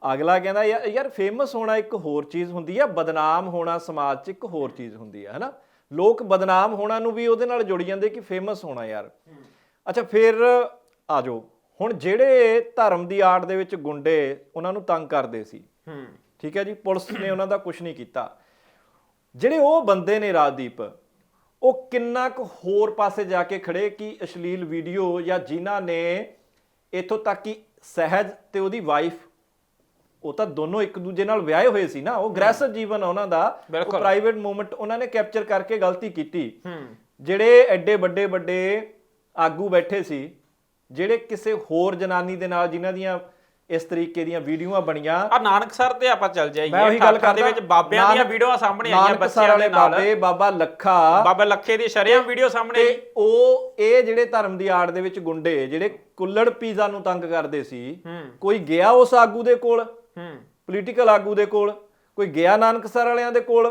ਅਗਲਾ ਕਹਿੰਦਾ ਯਾਰ ਯਾਰ ਫੇਮਸ ਹੋਣਾ ਇੱਕ ਹੋਰ ਚੀਜ਼ ਹੁੰਦੀ ਹੈ ਬਦਨਾਮ ਹੋਣਾ ਸਮਾਜ 'ਚ ਇੱਕ ਹੋਰ ਚੀਜ਼ ਹੁੰਦੀ ਹੈ ਹਨਾ? ਲੋਕ ਬਦਨਾਮ ਹੋਣਾ ਨੂੰ ਵੀ ਉਹਦੇ ਨਾਲ ਜੁੜ ਜਾਂਦੇ ਕਿ ਫੇਮਸ ਹੋਣਾ ਯਾਰ। ਅੱਛਾ ਫਿਰ ਆ ਜਾਓ। ਹੁਣ ਜਿਹੜੇ ਧਰਮ ਦੀ ਆੜ ਦੇ ਵਿੱਚ ਗੁੰਡੇ ਉਹਨਾਂ ਨੂੰ ਤੰਗ ਕਰਦੇ ਸੀ। ਹੂੰ। ਠੀਕ ਹੈ ਜੀ ਪੁਲਿਸ ਨੇ ਉਹਨਾਂ ਦਾ ਕੁਝ ਨਹੀਂ ਕੀਤਾ। ਜਿਹੜੇ ਉਹ ਬੰਦੇ ਨੇ ਰਾਜਦੀਪ ਉਹ ਕਿੰਨਾ ਕੁ ਹੋਰ ਪਾਸੇ ਜਾ ਕੇ ਖੜੇ ਕਿ ਅਸ਼ਲੀਲ ਵੀਡੀਓ ਜਾਂ ਜਿਨ੍ਹਾਂ ਨੇ ਇਥੋਂ ਤੱਕ ਕਿ ਸਹਿਜ ਤੇ ਉਹਦੀ ਵਾਈਫ ਉਹ ਤਾਂ ਦੋਨੋਂ ਇੱਕ ਦੂਜੇ ਨਾਲ ਵਿਆਹੇ ਹੋਏ ਸੀ ਨਾ ਉਹ ਗ੍ਰਹਿਸਤ ਜੀਵਨ ਉਹਨਾਂ ਦਾ ਉਹ। ਪ੍ਰਾਈਵੇਟ ਮੂਮੈਂਟ ਉਹਨਾਂ ਨੇ ਕੈਪਚਰ ਕਰਕੇ ਗਲਤੀ ਕੀਤੀ। ਹੂੰ। ਜਿਹੜੇ ਐਡੇ ਵੱਡੇ ਵੱਡੇ ਆਗੂ ਬੈਠੇ ਸੀ ਜਿਹੜੇ ਕਿਸੇ ਹੋਰ ਜਨਾਨੀ ਦੇ ਨਾਲ ਜਿਨ੍ਹਾਂ ਦੀਆਂ ਇਸ ਤਰੀਕੇ ਦੀਆਂ ਵੀਡੀਓਆਂ ਬਣੀਆਂ ਆ ਨਾਨਕਸਰ ਤੇ ਆਪਾਂ ਚੱਲ ਜਾਈਏ। ਮੈਂ ਉਹੀ ਗੱਲ ਕਰਦਾ ਵਿੱਚ ਬਾਬਿਆਂ ਦੀਆਂ ਨਾਨਕ- ਵੀਡੀਓਆਂ ਸਾਹਮਣੇ ਆਈਆਂ ਬੱਚਿਆਂ ਦੇ ਨਾਲ। ਬਾਬੇ ਬਾਬਾ ਲੱਖਾ। ਬਾਬਾ ਲੱਖੇ ਦੀ ਸ਼ਰਿਆਂ ਵੀਡੀਓ ਸਾਹਮਣੇ ਤੇ ਉਹ ਇਹ ਜਿਹੜੇ ਧਰਮ ਦੀ ਆੜ ਦੇ ਵਿੱਚ ਗੁੰਡੇ ਜਿਹੜੇ ਕੁੱਲੜ ਪੀਜ਼ਾ ਨੂੰ ਤੰਗ ਕਰਦੇ ਸੀ ਕੋਈ ਗਿਆ ਉਸ ਆਗੂ ਦੇ ਕੋਲ? ਹੂੰ। ਪੋਲੀਟੀਕਲ ਆਗੂ ਦੇ ਕੋਲ? ਕੋਈ ਗਿਆ ਨਾਨਕਸਰ ਵਾਲਿਆਂ ਦੇ ਕੋਲ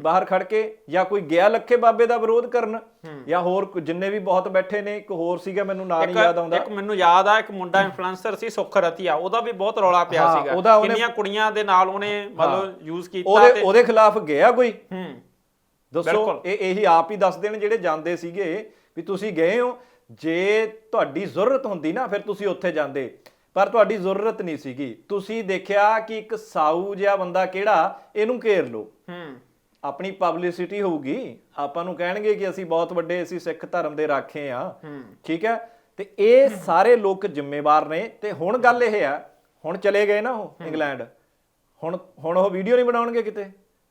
ਬਾਹਰ ਖੜ ਕੇ ਜਾਂ ਕੋਈ ਗਿਆ ਲੱਖੇ ਬਾਬੇ ਦਾ ਵਿਰੋਧ ਕਰਨ ਜਾਂ ਹੋਰ ਜਿੰਨੇ ਵੀ ਬਹੁਤ ਬੈਠੇ ਨੇ ਇੱਕ ਹੋਰ ਸੀਗਾ ਮੈਨੂੰ ਨਾਂ ਨਹੀਂ ਯਾਦ ਆਉਂਦਾ। ਇੱਕ ਮੈਨੂੰ ਯਾਦ ਆ ਇੱਕ ਮੁੰਡਾ ਇਨਫਲੂਐਂਸਰ ਸੀ ਸੁਖ ਰਤੀਆ ਉਹਦਾ ਵੀ ਬਹੁਤ ਰੌਲਾ ਪਿਆ ਸੀਗਾ। ਕਿੰਨੀਆਂ ਕੁੜੀਆਂ ਦੇ ਨਾਲ ਉਹਨੇ ਮਤਲਬ ਯੂਜ਼ ਕੀਤਾ ਤੇ ਉਹਦੇ ਖਿਲਾਫ ਗਿਆ ਕੋਈ? ਦੱਸੋ। ਇਹ ਇਹੀ ਆਪ ਹੀ ਦੱਸ ਦੇਣ ਜਿਹੜੇ ਜਾਂਦੇ ਸੀਗੇ ਵੀ ਤੁਸੀਂ ਗਏ ਹੋ। ਜੇ ਤੁਹਾਡੀ ਜ਼ਰੂਰਤ ਹੁੰਦੀ ਨਾ ਫਿਰ ਤੁਸੀਂ ਉੱਥੇ ਜਾਂਦੇ। ਪਰ ਤੁਹਾਡੀ ਜ਼ਰੂਰਤ ਨਹੀਂ ਸੀਗੀ। ਤੁਸੀਂ ਦੇਖਿਆ ਕਿ ਇੱਕ ਸਾਊ ਜਿਹਾ ਬੰਦਾ ਕਿਹੜਾ ਇਹਨੂੰ ਘੇਰ ਲਓ। ਹੂੰ। ਆਪਣੀ ਪਬਲਿਸਿਟੀ ਹੋਊਗੀ। ਆਪਾਂ ਨੂੰ ਕਹਿਣਗੇ ਕਿ ਅਸੀਂ ਬਹੁਤ ਵੱਡੇ ਅਸੀਂ ਸਿੱਖ ਧਰਮ ਦੇ ਰਾਖੇ ਆ। ਹੂੰ। ਠੀਕ ਹੈ? ਤੇ ਇਹ ਸਾਰੇ ਲੋਕ ਜ਼ਿੰਮੇਵਾਰ ਨੇ। ਤੇ ਹੁਣ ਗੱਲ ਇਹ ਆ ਹੁਣ ਚਲੇ ਗਏ ਨਾ ਉਹ ਇੰਗਲੈਂਡ। ਹੁਣ ਹੁਣ ਉਹ ਵੀਡੀਓ ਨਹੀਂ ਬਣਾਉਣਗੇ ਕਿਤੇ?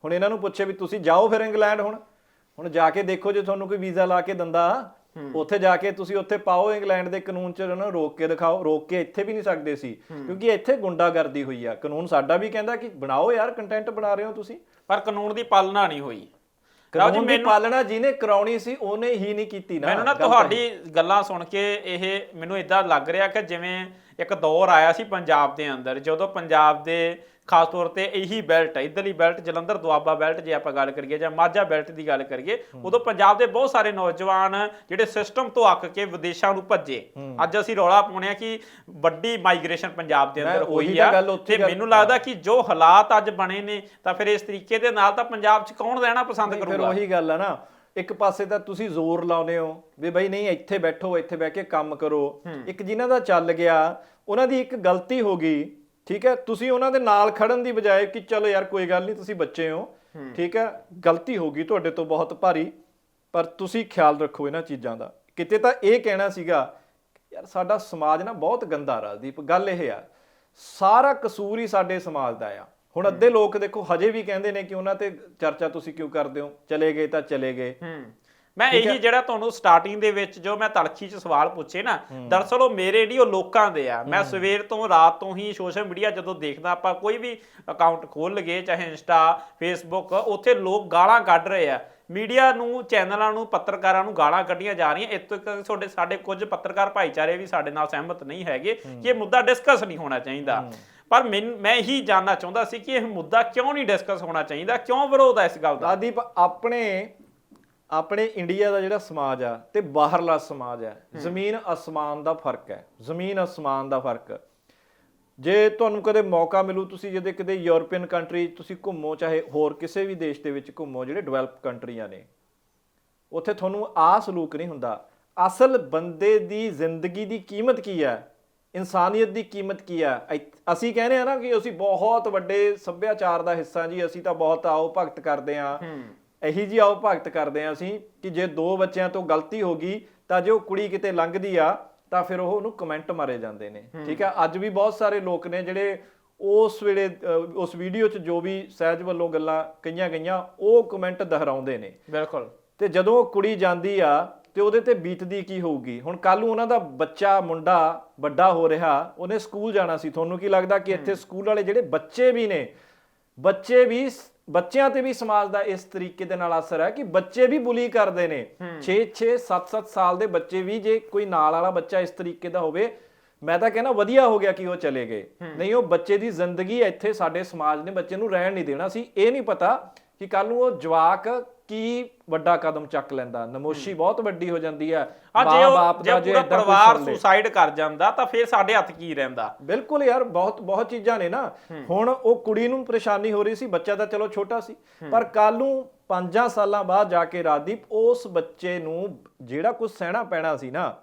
ਹੁਣ ਇਹਨਾਂ ਨੂੰ ਪੁੱਛੇ ਵੀ ਤੁਸੀਂ ਜਾਓ ਫਿਰ ਇੰਗਲੈਂਡ ਹੁਣ। ਹੁਣ ਜਾ ਕੇ ਦੇਖੋ ਜੇ ਤੁਹਾਨੂੰ ਕੋਈ ਵੀਜ਼ਾ ਲਾ ਕੇ ਦਿੰਦਾ। ਉੱਥੇ ਜਾ ਕੇ ਤੁਸੀਂ ਉੱਥੇ ਪਾਓ ਇੰਗਲੈਂਡ ਦੇ ਕਾਨੂੰਨ 'ਚ ਨੂੰ ਰੋਕ ਕੇ ਦਿਖਾਓ ਰੋਕ ਕੇ ਇੱਥੇ ਵੀ ਨਹੀਂ ਸਕਦੇ ਸੀ ਕਿਉਂਕਿ ਇੱਥੇ ਗੁੰਡਾਗਰਦੀ ਹੋਈ ਆ। ਕਾਨੂੰਨ ਸਾਡਾ ਵੀ ਕਹਿੰਦਾ ਕਿ ਬਣਾਓ ਯਾਰ ਕੰਟੈਂਟ ਬਣਾ ਰਹੇ ਹੋ ਤੁਸੀਂ। ਪਰ ਕਾਨੂੰਨ ਦੀ ਪਾਲਣਾ ਨਹੀਂ ਹੋਈ। ਕਾਨੂੰਨ ਦੀ ਪਾਲਣਾ ਜਿਹਨੇ ਕਰਾਉਣੀ ਸੀ ਉਹਨੇ ਹੀ ਨਹੀਂ ਕੀਤੀ ਨਾ। ਮੈਨੂੰ ਨਾ ਤੁਹਾਡੀ ਗੱਲਾਂ ਸੁਣ ਕੇ ਇਹ ਮੈਨੂੰ ਇਦਾਂ ਲੱਗ ਰਿਹਾ ਕਿ ਜਿਵੇਂ ਇੱਕ ਦੌਰ ਆਇਆ ਸੀ ਪੰਜਾਬ ਦੇ ਅੰਦਰ ਜਦੋਂ ਪੰਜਾਬ ਦੇ ਖਾਸ ਤੌਰ ਤੇ ਇਹੀ ਬੈਲਟ ਇਧਰਲੀ ਬੈਲਟ ਜਲੰਧਰ ਦੁਆਬਾ ਬੈਲਟ ਜੇ ਆਪਾਂ ਗੱਲ ਕਰੀਏ ਜਾਂ ਮਾਝਾ ਬੈਲਟ ਦੀ ਗੱਲ ਕਰੀਏ ਉਦੋਂ ਪੰਜਾਬ ਦੇ ਬਹੁਤ ਸਾਰੇ ਨੌਜਵਾਨ ਜਿਹੜੇ ਸਿਸਟਮ ਤੋਂ ਅੱਕ ਕੇ ਵਿਦੇਸ਼ਾਂ ਨੂੰ ਭੱਜੇ। ਅੱਜ ਅਸੀਂ ਰੌਲਾ ਪਾਉਣੇ ਆ ਕਿ ਵੱਡੀ ਮਾਈਗ੍ਰੇਸ਼ਨ ਪੰਜਾਬ ਦੇ ਅੰਦਰ ਹੋਈ ਆ। ਤੇ ਮੈਨੂੰ ਲੱਗਦਾ ਕਿ ਜੋ ਹਾਲਾਤ ਅੱਜ ਬਣੇ ਨੇ ਤਾਂ ਫਿਰ ਇਸ ਤਰੀਕੇ ਦੇ ਨਾਲ ਤਾਂ ਪੰਜਾਬ 'ਚ ਕੌਣ ਰਹਿਣਾ ਪਸੰਦ ਫਿਰ ਕਰੂਗਾ? ਉਹੀ ਗੱਲ ਆ ਨਾ। ਇੱਕ ਪਾਸੇ ਤਾਂ ਤੁਸੀਂ ਜ਼ੋਰ ਲਾਉਨੇ ਹੋ ਵੀ ਬਈ ਨਹੀਂ ਇੱਥੇ ਬੈਠੋ ਇੱਥੇ ਬਹਿ ਕੇ ਕੰਮ ਕਰੋ। ਇੱਕ ਜਿਨ੍ਹਾਂ ਦਾ ਚੱਲ ਗਿਆ ਉਹਨਾਂ ਦੀ ਇੱਕ ਗਲਤੀ ਹੋ ਗਈ ਠੀਕ ਹੈ? ਤੁਸੀਂ ਉਹਨਾਂ ਦੇ ਨਾਲ ਖੜਨ ਦੀ ਬਜਾਏ ਕਿ ਚਲੋ ਯਾਰ ਕੋਈ ਗੱਲ ਨਹੀਂ ਤੁਸੀਂ ਬੱਚੇ ਹੋ। ਠੀਕ ਹੈ? ਗਲਤੀ ਹੋ ਗਈ ਤੁਹਾਡੇ ਤੋਂ ਬਹੁਤ ਭਾਰੀ ਪਰ ਤੁਸੀਂ ਖਿਆਲ ਰੱਖੋ ਇਹਨਾਂ ਚੀਜ਼ਾਂ ਦਾ। ਕਿਤੇ ਤਾਂ ਇਹ ਕਹਿਣਾ ਸੀਗਾ ਯਾਰ ਸਾਡਾ ਸਮਾਜ ਨਾ ਬਹੁਤ ਗੰਦਾ ਰਾਜਦੀਪ ਗੱਲ ਇਹ ਆ। ਸਾਰਾ ਕਸੂਰ ਹੀ ਸਾਡੇ ਸਮਾਜ ਦਾ ਆ। ਹੁਣ ਅੱਧੇ ਲੋਕ ਦੇਖੋ ਹਜੇ ਵੀ ਕਹਿੰਦੇ ਨੇ ਕਿ ਉਹਨਾਂ ਤੇ ਚਰਚਾ ਤੁਸੀਂ ਕਿਉਂ ਕਰਦੇ ਹੋ? ਚਲੇ ਗਏ ਤਾਂ ਚਲੇ ਗਏ। ਮੈਂ ਇਹੀ ਜਿਹੜਾ ਤੁਹਾਨੂੰ ਸਟਾਰਟਿੰਗ ਦੇ ਵਿੱਚ ਜੋ ਮੈਂ ਤਲਖੀ 'ਚ ਸਵਾਲ ਪੁੱਛੇ ਨਾ ਦਰਅਸਲ ਉਹ ਮੇਰੇ ਨਹੀਂ ਉਹ ਲੋਕਾਂ ਦੇ ਆ। ਮੈਂ ਸਵੇਰ ਤੋਂ ਰਾਤ ਤੋਂ ਹੀ ਸੋਸ਼ਲ ਮੀਡੀਆ ਜਦੋਂ ਦੇਖਦਾ ਆਪਾਂ ਕੋਈ ਵੀ ਅਕਾਊਂਟ ਖੋਲ ਲਗੇ ਚਾਹੇ ਇੰਸਟਾ ਫੇਸਬੁੱਕ ਉੱਥੇ ਲੋਕ ਗਾਲਾਂ ਕੱਢ ਰਹੇ ਆ। ਮੀਡੀਆ ਨੂੰ ਚੈਨਲਾਂ ਨੂੰ ਪੱਤਰਕਾਰਾਂ ਨੂੰ ਗਾਲਾਂ ਕੱਢੀਆਂ ਜਾ ਰਹੀਆਂ। ਇੱਥੋਂ ਤੱਕ ਤੁਹਾਡੇ ਸਾਡੇ ਕੁਝ ਪੱਤਰਕਾਰ ਭਾਈਚਾਰੇ ਵੀ ਸਾਡੇ ਨਾਲ ਸਹਿਮਤ ਨਹੀਂ ਹੈਗੇ ਕਿ ਇਹ ਮੁੱਦਾ ਡਿਸਕਸ ਨਹੀਂ ਹੋਣਾ ਚਾਹੀਦਾ। ਪਰ ਮੈਂ ਇਹੀ ਜਾਨਣਾ ਚਾਹੁੰਦਾ ਸੀ ਕਿ ਇਹ ਮੁੱਦਾ ਕਿਉਂ ਨਹੀਂ ਡਿਸਕਸ ਹੋਣਾ ਚਾਹੀਦਾ? ਕਿਉਂ ਵਿਰੋਧ ਹੈ ਇਸ ਗੱਲ ਦਾ? ਰਾਜਦੀਪ ਆਪਣੇ ਆਪਣੇ ਇੰਡੀਆ ਦਾ ਜਿਹੜਾ ਸਮਾਜ ਆ ਤੇ ਬਾਹਰਲਾ ਸਮਾਜ ਹੈ। ਜ਼ਮੀਨ ਅਸਮਾਨ ਦਾ ਫ਼ਰਕ ਹੈ ਜ਼ਮੀਨ ਅਸਮਾਨ ਦਾ ਫ਼ਰਕ। ਜੇ ਤੁਹਾਨੂੰ ਕਦੇ ਮੌਕਾ ਮਿਲੂ ਤੁਸੀਂ ਜਦੇ ਕਿਤੇ ਯੂਰਪੀਅਨ ਕੰਟਰੀ ਤੁਸੀਂ ਘੁੰਮੋ ਚਾਹੇ ਹੋਰ ਕਿਸੇ ਵੀ ਦੇਸ਼ ਦੇ ਵਿੱਚ ਘੁੰਮੋ ਜਿਹੜੇ ਡਿਵੈਲਪ ਕੰਟਰੀਆਂ ਨੇ ਉੱਥੇ ਤੁਹਾਨੂੰ ਆ ਸਲੂਕ ਨਹੀਂ ਹੁੰਦਾ। ਅਸਲ ਬੰਦੇ ਦੀ ਜ਼ਿੰਦਗੀ ਦੀ ਕੀਮਤ ਕੀ ਹੈ? ਇਨਸਾਨੀਅਤ ਦੀ ਕੀਮਤ ਕੀ ਹੈ? ਅਸੀਂ ਕਹਿੰਦੇ ਆ ਨਾ ਕਿ ਅਸੀਂ ਬਹੁਤ ਵੱਡੇ ਸੱਭਿਆਚਾਰ ਦਾ ਹਿੱਸਾ ਜੀ ਅਸੀਂ ਤਾਂ ਬਹੁਤ ਆਓ ਭਗਤ ਕਰਦੇ ਆ ਇਹੀ ਜੀ ਆਓ ਭਗਤ ਕਰਦੇ ਆ ਅਸੀਂ ਕਿ ਜੇ ਦੋ ਬੱਚਿਆਂ ਤੋਂ ਗਲਤੀ ਹੋ ਗਈ ਤਾਂ ਜੇ ਉਹ ਕੁੜੀ ਕਿਤੇ ਲੰਘਦੀ ਆ ਤਾਂ ਫਿਰ ਉਹ ਉਹਨੂੰ ਕਮੈਂਟ ਮਾਰੇ ਜਾਂਦੇ ਨੇ। ਠੀਕ ਹੈ ਅੱਜ ਵੀ ਬਹੁਤ ਸਾਰੇ ਲੋਕ ਨੇ ਜਿਹੜੇ ਉਸ ਵੇਲੇ ਉਸ ਵੀਡੀਓ 'ਚ ਜੋ ਵੀ ਸਹਿਜ ਵੱਲੋਂ ਗੱਲਾਂ ਕਈਆਂ ਗਈਆਂ ਉਹ ਕਮੈਂਟ ਦੁਹਰਾਉਂਦੇ ਨੇ। ਬਿਲਕੁਲ। ਤੇ ਜਦੋਂ ਉਹ ਕੁੜੀ ਜਾਂਦੀ ਆ ਤੇ ਉਹਦੇ ਤੇ ਬੀਤਦੀ ਕੀ ਹੋਊਗੀ? ਹੁਣ ਕੱਲ ਨੂੰ ਉਹਨਾਂ ਦਾ ਬੱਚਾ ਮੁੰਡਾ ਵੱਡਾ ਹੋ ਰਿਹਾ ਉਹਨੇ ਸਕੂਲ ਜਾਣਾ ਸੀ। ਤੁਹਾਨੂੰ ਕੀ ਲੱਗਦਾ ਕਿ ਇੱਥੇ ਸਕੂਲ ਵਾਲੇ ਜਿਹੜੇ ਬੱਚੇ ਵੀ ਨੇ ਬੱਚੇ ਵੀ ਬੱਚਿਆਂ ਤੇ ਵੀ ਸਮਾਜ ਦਾ ਇਸ ਤਰੀਕੇ ਦੇ ਨਾਲ ਅਸਰ ਹੈ ਕਿ ਬੱਚੇ ਵੀ ਬੁਲੀ ਕਰਦੇ ਨੇ। 6 6 7 7 ਸਾਲ ਦੇ ਬੱਚੇ ਵੀ ਜੇ ਕੋਈ ਨਾਲ ਵਾਲਾ ਬੱਚਾ ਇਸ ਤਰੀਕੇ ਦਾ ਹੋਵੇ ਮੈਂ ਤਾਂ ਕਹਿੰਦਾ ਵਧੀਆ ਹੋ ਗਿਆ ਕਿ ਉਹ ਚਲੇ ਗਏ। ਨਹੀਂ ਉਹ ਬੱਚੇ ਦੀ ਜ਼ਿੰਦਗੀ ਇੱਥੇ ਸਾਡੇ ਸਮਾਜ ਨੇ ਬੱਚੇ ਨੂੰ ਰਹਿਣ ਨਹੀਂ ਦੇਣਾ ਸੀ। ਇਹ ਨਹੀਂ ਪਤਾ ਕਿ ਕੱਲ ਨੂੰ ਉਹ ਜਵਾਕ ਕੀ ਵੱਡਾ ਕਦਮ ਚੱਕ ਲੈਂਦਾ। ਨਮੋਸ਼ੀ ਬਹੁਤ ਵੱਡੀ ਹੋ ਜਾਂਦੀ ਹੈ। ਆ ਜੇ ਉਹ ਜੇ ਪੂਰਾ ਪਰਿਵਾਰ। ਸੁਸਾਈਡ ਕਰ ਜਾਂਦਾ ਤਾਂ ਫਿਰ ਸਾਡੇ ਹੱਥ ਕੀ ਰਹਿੰਦਾ? ਬਿਲਕੁਲ ਯਾਰ ਬਹੁਤ ਬਹੁਤ ਚੀਜ਼ਾਂ ਨੇ ਨਾ। ਹੁਣ ਉਹ ਕੁੜੀ ਨੂੰ ਪਰੇਸ਼ਾਨੀ ਹੋ ਰਹੀ ਸੀ ਬੱਚਾ ਤਾਂ ਚਲੋ ਛੋਟਾ ਸੀ। ਪਰ ਕੱਲ ਨੂੰ ਪੰਜਾਂ ਸਾਲਾਂ ਬਾਅਦ ਜਾ ਕੇ ਰਾਜਦੀਪ ਉਸ ਬੱਚੇ ਨੂੰ ਜਿਹੜਾ ਕੁਝ ਸਹਿਣਾ ਪੈਣਾ ਸੀ ਨਾ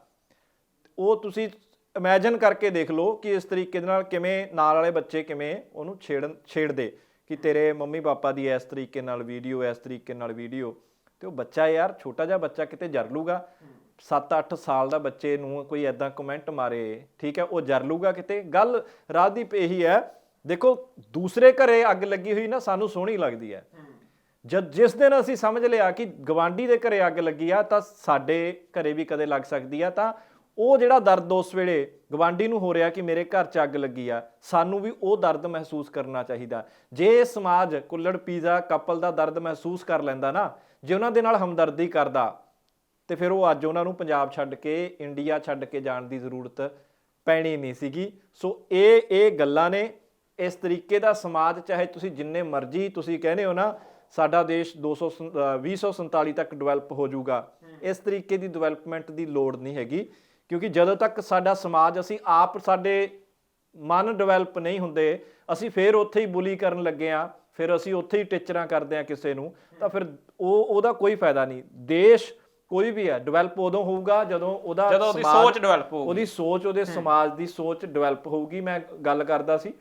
ਉਹ ਤੁਸੀਂ ਇਮੇਜਿਨ ਕਰਕੇ ਦੇਖ ਲਓ ਕਿ ਇਸ ਤਰੀਕੇ ਦੇ ਨਾਲ ਕਿਵੇਂ ਨਾਲ ਵਾਲੇ ਬੱਚੇ ਕਿਵੇਂ ਉਹਨੂੰ ਛੇੜਨ ਛੇੜਦੇ। ਕਿ ਤੇਰੇ ਮੰਮੀ ਪਾਪਾ ਦੀ ਇਸ ਤਰੀਕੇ ਨਾਲ ਵੀਡੀਓ ਇਸ ਤਰੀਕੇ ਨਾਲ ਵੀਡੀਓ ਤੇ ਉਹ ਬੱਚਾ ਯਾਰ, ਛੋਟਾ ਜਿਹਾ ਬੱਚਾ ਕਿਤੇ ਜਰ ਲੂਗਾ। 7-8 ਸਾਲ ਦਾ ਬੱਚੇ ਨੂੰ ਕੋਈ ਐਦਾਂ ਕਮੈਂਟ ਮਾਰੇ, ਠੀਕ ਹੈ, ਉਹ ਜਰ ਲੂਗਾ ਕਿਤੇ। ਗੱਲ ਰਾਜਦੀਪ ਇਹੀ ਹੈ, ਦੇਖੋ, ਦੂਸਰੇ ਘਰੇ ਅੱਗ ਲੱਗੀ ਹੋਈ ਨਾ, ਸਾਨੂੰ ਸੋਹਣੀ ਲੱਗਦੀ ਹੈ। ਜਦ ਜਿਸ ਦਿਨ ਅਸੀਂ ਸਮਝ ਲਿਆ ਕਿ ਗਵਾਂਢੀ ਦੇ ਘਰੇ ਅੱਗ ਲੱਗੀ ਆ, ਤਾਂ ਸਾਡੇ ਘਰੇ ਵੀ ਕਦੇ ਲੱਗ ਸਕਦੀ ਆ, ਤਾਂ ਉਹ ਜਿਹੜਾ ਦਰਦ ਉਸ ਵੇਲੇ ਗਵਾਂਢੀ ਨੂੰ ਹੋ ਰਿਹਾ ਕਿ ਮੇਰੇ ਘਰ 'ਚ ਅੱਗ ਲੱਗੀ ਆ, ਸਾਨੂੰ ਵੀ ਉਹ ਦਰਦ ਮਹਿਸੂਸ ਕਰਨਾ ਚਾਹੀਦਾ। ਜੇ ਇਹ ਸਮਾਜ ਕੁੱਲੜ ਪੀਜ਼ਾ ਕਪਲ ਦਾ ਦਰਦ ਮਹਿਸੂਸ ਕਰ ਲੈਂਦਾ ਨਾ, ਜੇ ਉਹਨਾਂ ਦੇ ਨਾਲ ਹਮਦਰਦੀ ਕਰਦਾ, ਤੇ ਫਿਰ ਉਹ ਅੱਜ ਉਹਨਾਂ ਨੂੰ ਪੰਜਾਬ ਛੱਡ ਕੇ, ਇੰਡੀਆ ਛੱਡ ਕੇ ਜਾਣ ਦੀ ਜ਼ਰੂਰਤ ਪੈਣੀ ਨਹੀਂ ਸੀਗੀ। ਸੋ ਇਹ ਇਹ ਗੱਲਾਂ ਨੇ, ਇਸ ਤਰੀਕੇ ਦਾ ਸਮਾਜ ਚਾਹੇ ਤੁਸੀਂ ਜਿੰਨੇ ਮਰਜ਼ੀ ਤੁਸੀਂ ਕਹਿੰਦੇ ਹੋ ਨਾ, ਸਾਡਾ ਦੇਸ਼ 200 ਸੰ- ਅਹ 2047 ਤੱਕ ਡਿਵੈਲਪ ਹੋ ਜਾਊਗਾ। ਇਸ ਤਰੀਕੇ ਦੀ ਡਿਵੈਲਪਮੈਂਟ ਦੀ ਲੋੜ ਨਹੀਂ ਹੈਗੀ। ਕਿਉਂਕਿ ਜਦੋਂ ਤੱਕ ਸਾਡਾ ਸਮਾਜ ਅਸੀਂ ਆਪ ਸਾਡੇ ਮਨ ਡਿਵੈਲਪ ਨਹੀਂ ਹੁੰਦੇ ਅਸੀਂ ਫੇਰ ਉੱਥੇ ਹੀ ਬੁਲੀ ਕਰਨ ਲੱਗੇ ਆ ਫਿਰ ਅਸੀਂ ਉੱਥੇ ਹੀ ਟੀਚਰਾਂ ਕਰਦੇ ਆ ਕਿਸੇ ਨੂੰ ਤਾਂ ਫਿਰ ਉਹ ਉਹਦਾ ਕੋਈ ਫਾਇਦਾ ਨਹੀਂ। ਦੇਸ਼ ਕੋਈ ਵੀ ਹੈ ਡਿਵੈਲਪ ਉਦੋਂ ਹੋਊਗਾ ਜਦੋਂ ਉਹਦਾ ਜਦੋਂ ਉਹਦੀ ਸੋਚ develop ਹੋਊਗੀ। ਉਹਦੀ ਸੋਚ ਉਹਦੇ ਸਮਾਜ ਦੀ ਸੋਚ ਡਿਵੈਲਪ ਹੋਊਗੀ। ਮੈਂ ਗੱਲ ਕਰਦਾ ਸੀ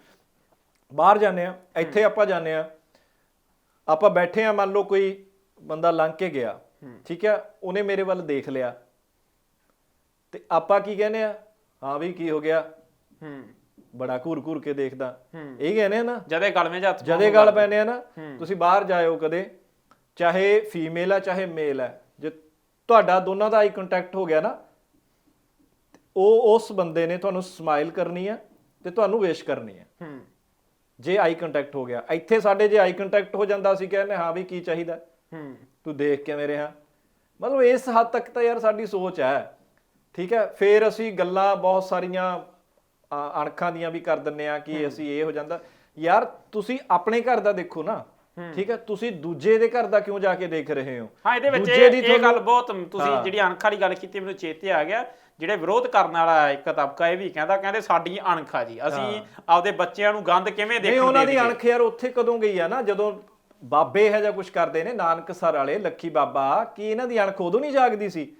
ਬਾਹਰ ਜਾਂਦੇ ਆ ਇੱਥੇ ਆਪਾਂ ਜਾਂਦੇ ਆ ਆਪਾਂ ਬੈਠੇ ਆ ਮੰਨ ਲਓ ਕੋਈ ਬੰਦਾ ਲੰਘ ਕੇ ਗਿਆ ਠੀਕ ਹੈ ਉਹਨੇ ਮੇਰੇ ਵੱਲ ਦੇਖ ਲਿਆ। ਤੇ ਆਪਾਂ ਕੀ ਕਹਿੰਦੇ ਆ? ਹਾਂ ਵੀ ਕੀ ਹੋ ਗਿਆ? ਹੂੰ। ਬੜਾ ਘੂਰ ਘੂਰ ਕੇ ਦੇਖਦਾ। ਇਹ ਕਹਿੰਦੇ ਆ ਨਾ ਜਦੇ ਗਲਵੇਂ ਜਾਂ ਜਦੇ ਗੱਲ ਪੈਨੇ ਆ ਨਾ ਤੁਸੀਂ ਬਾਹਰ ਜਾਇਓ ਕਦੇ ਚਾਹੇ ਫੀਮੇਲ ਆ ਚਾਹੇ ਮੇਲ ਆ ਜੇ ਤੁਹਾਡਾ ਦੋਨਾਂ ਦਾ ਆਈ ਕੰਟੈਕਟ ਹੋ ਗਿਆ ਨਾ ਉਹ ਉਸ ਬੰਦੇ ਨੇ ਤੁਹਾਨੂੰ ਸਮਾਈਲ ਕਰਨੀ ਆ ਤੇ ਤੁਹਾਨੂੰ ਵੇਸ਼ ਕਰਨੀ ਆ। ਹੂੰ। ਜੇ ਆਈ ਕੰਟੈਕਟ ਹੋ ਗਿਆ। ਇੱਥੇ ਸਾਡੇ ਜੇ ਆਈ ਕੰਟੈਕਟ ਹੋ ਜਾਂਦਾ ਸੀ ਕਹਿੰਦੇ ਹਾਂ ਵੀ ਕੀ ਚਾਹੀਦਾ? ਹੂੰ। ਤੂੰ ਦੇਖ ਕਿਵੇਂ ਰਿਹਾ? ਮਤਲਬ ਇਸ ਹੱਦ ਤੱਕ ਤਾਂ ਯਾਰ ਸਾਡੀ ਸੋਚ ਹੈ। ਠੀਕ ਹੈ ਫੇਰ ਅਸੀਂ ਗੱਲਾਂ ਬਹੁਤ ਸਾਰੀਆਂ ਅ, ਅਣਖਾਂ ਦੀਆਂ ਵੀ ਕਰ ਦਿੰਨੇ ਆ ਕਿ ਅਸੀਂ ਇਹ ਹੋ ਜਾਂਦਾ। ਯਾਰ ਤੁਸੀਂ ਆਪਣੇ ਘਰ ਦਾ ਦੇਖੋ ਨਾ। ਠੀਕ ਹੈ ਤੁਸੀਂ ਦੂਜੇ ਦੇ ਘਰ ਦਾ ਕਿਉਂ ਜਾ ਕੇ ਦੇਖ ਰਹੇ ਹੋ? ਹਾਂ ਇਹਦੇ ਵਿੱਚ ਦੂਜੇ ਇਹ ਦੀ ਇਹ ਤੁਹਾਨੂੰ- ਗੱਲ ਬਹੁਤ ਤੁਸੀਂ ਹਾਂ। ਜਿਹੜੀ ਅਣਖ ਵਾਲੀ ਗੱਲ ਕੀਤੀ ਮੈਨੂੰ ਚੇਤੇ ਆ ਗਿਆ। ਜਿਹੜੇ ਵਿਰੋਧ ਕਰਨ ਵਾਲਾ ਇੱਕ ਤਬਕਾ ਇਹ ਵੀ ਕਹਿੰਦਾ ਕਹਿੰਦੇ ਸਾਡੀ ਅਣਖ ਆ ਜੀ। ਅਸੀਂ ਆਪਦੇ ਬੱਚਿਆਂ ਨੂੰ ਗੰਦ ਕਿਵੇਂ ਨਹੀਂ ਦੇਖਣ ਉਹਨਾਂ ਦੀ ਦੇਈਏ? ਅਣਖ ਯਾਰ ਉੱਥੇ ਕਦੋਂ ਗਈ ਆ ਨਾ ਜਦੋਂ ਬਾਬੇ ਹੈ ਜਾਂ ਕੁਝ ਕਰਦੇ ਨੇ ਨਾਨਕਸਰ ਵਾਲੇ ਲੱਖੀ ਬਾਬਾ ਕੀ ਇਹਨਾਂ ਦੀ ਅਣਖ ਉਦੋਂ ਨਹੀਂ ਜਾਗਦੀ ਸੀ?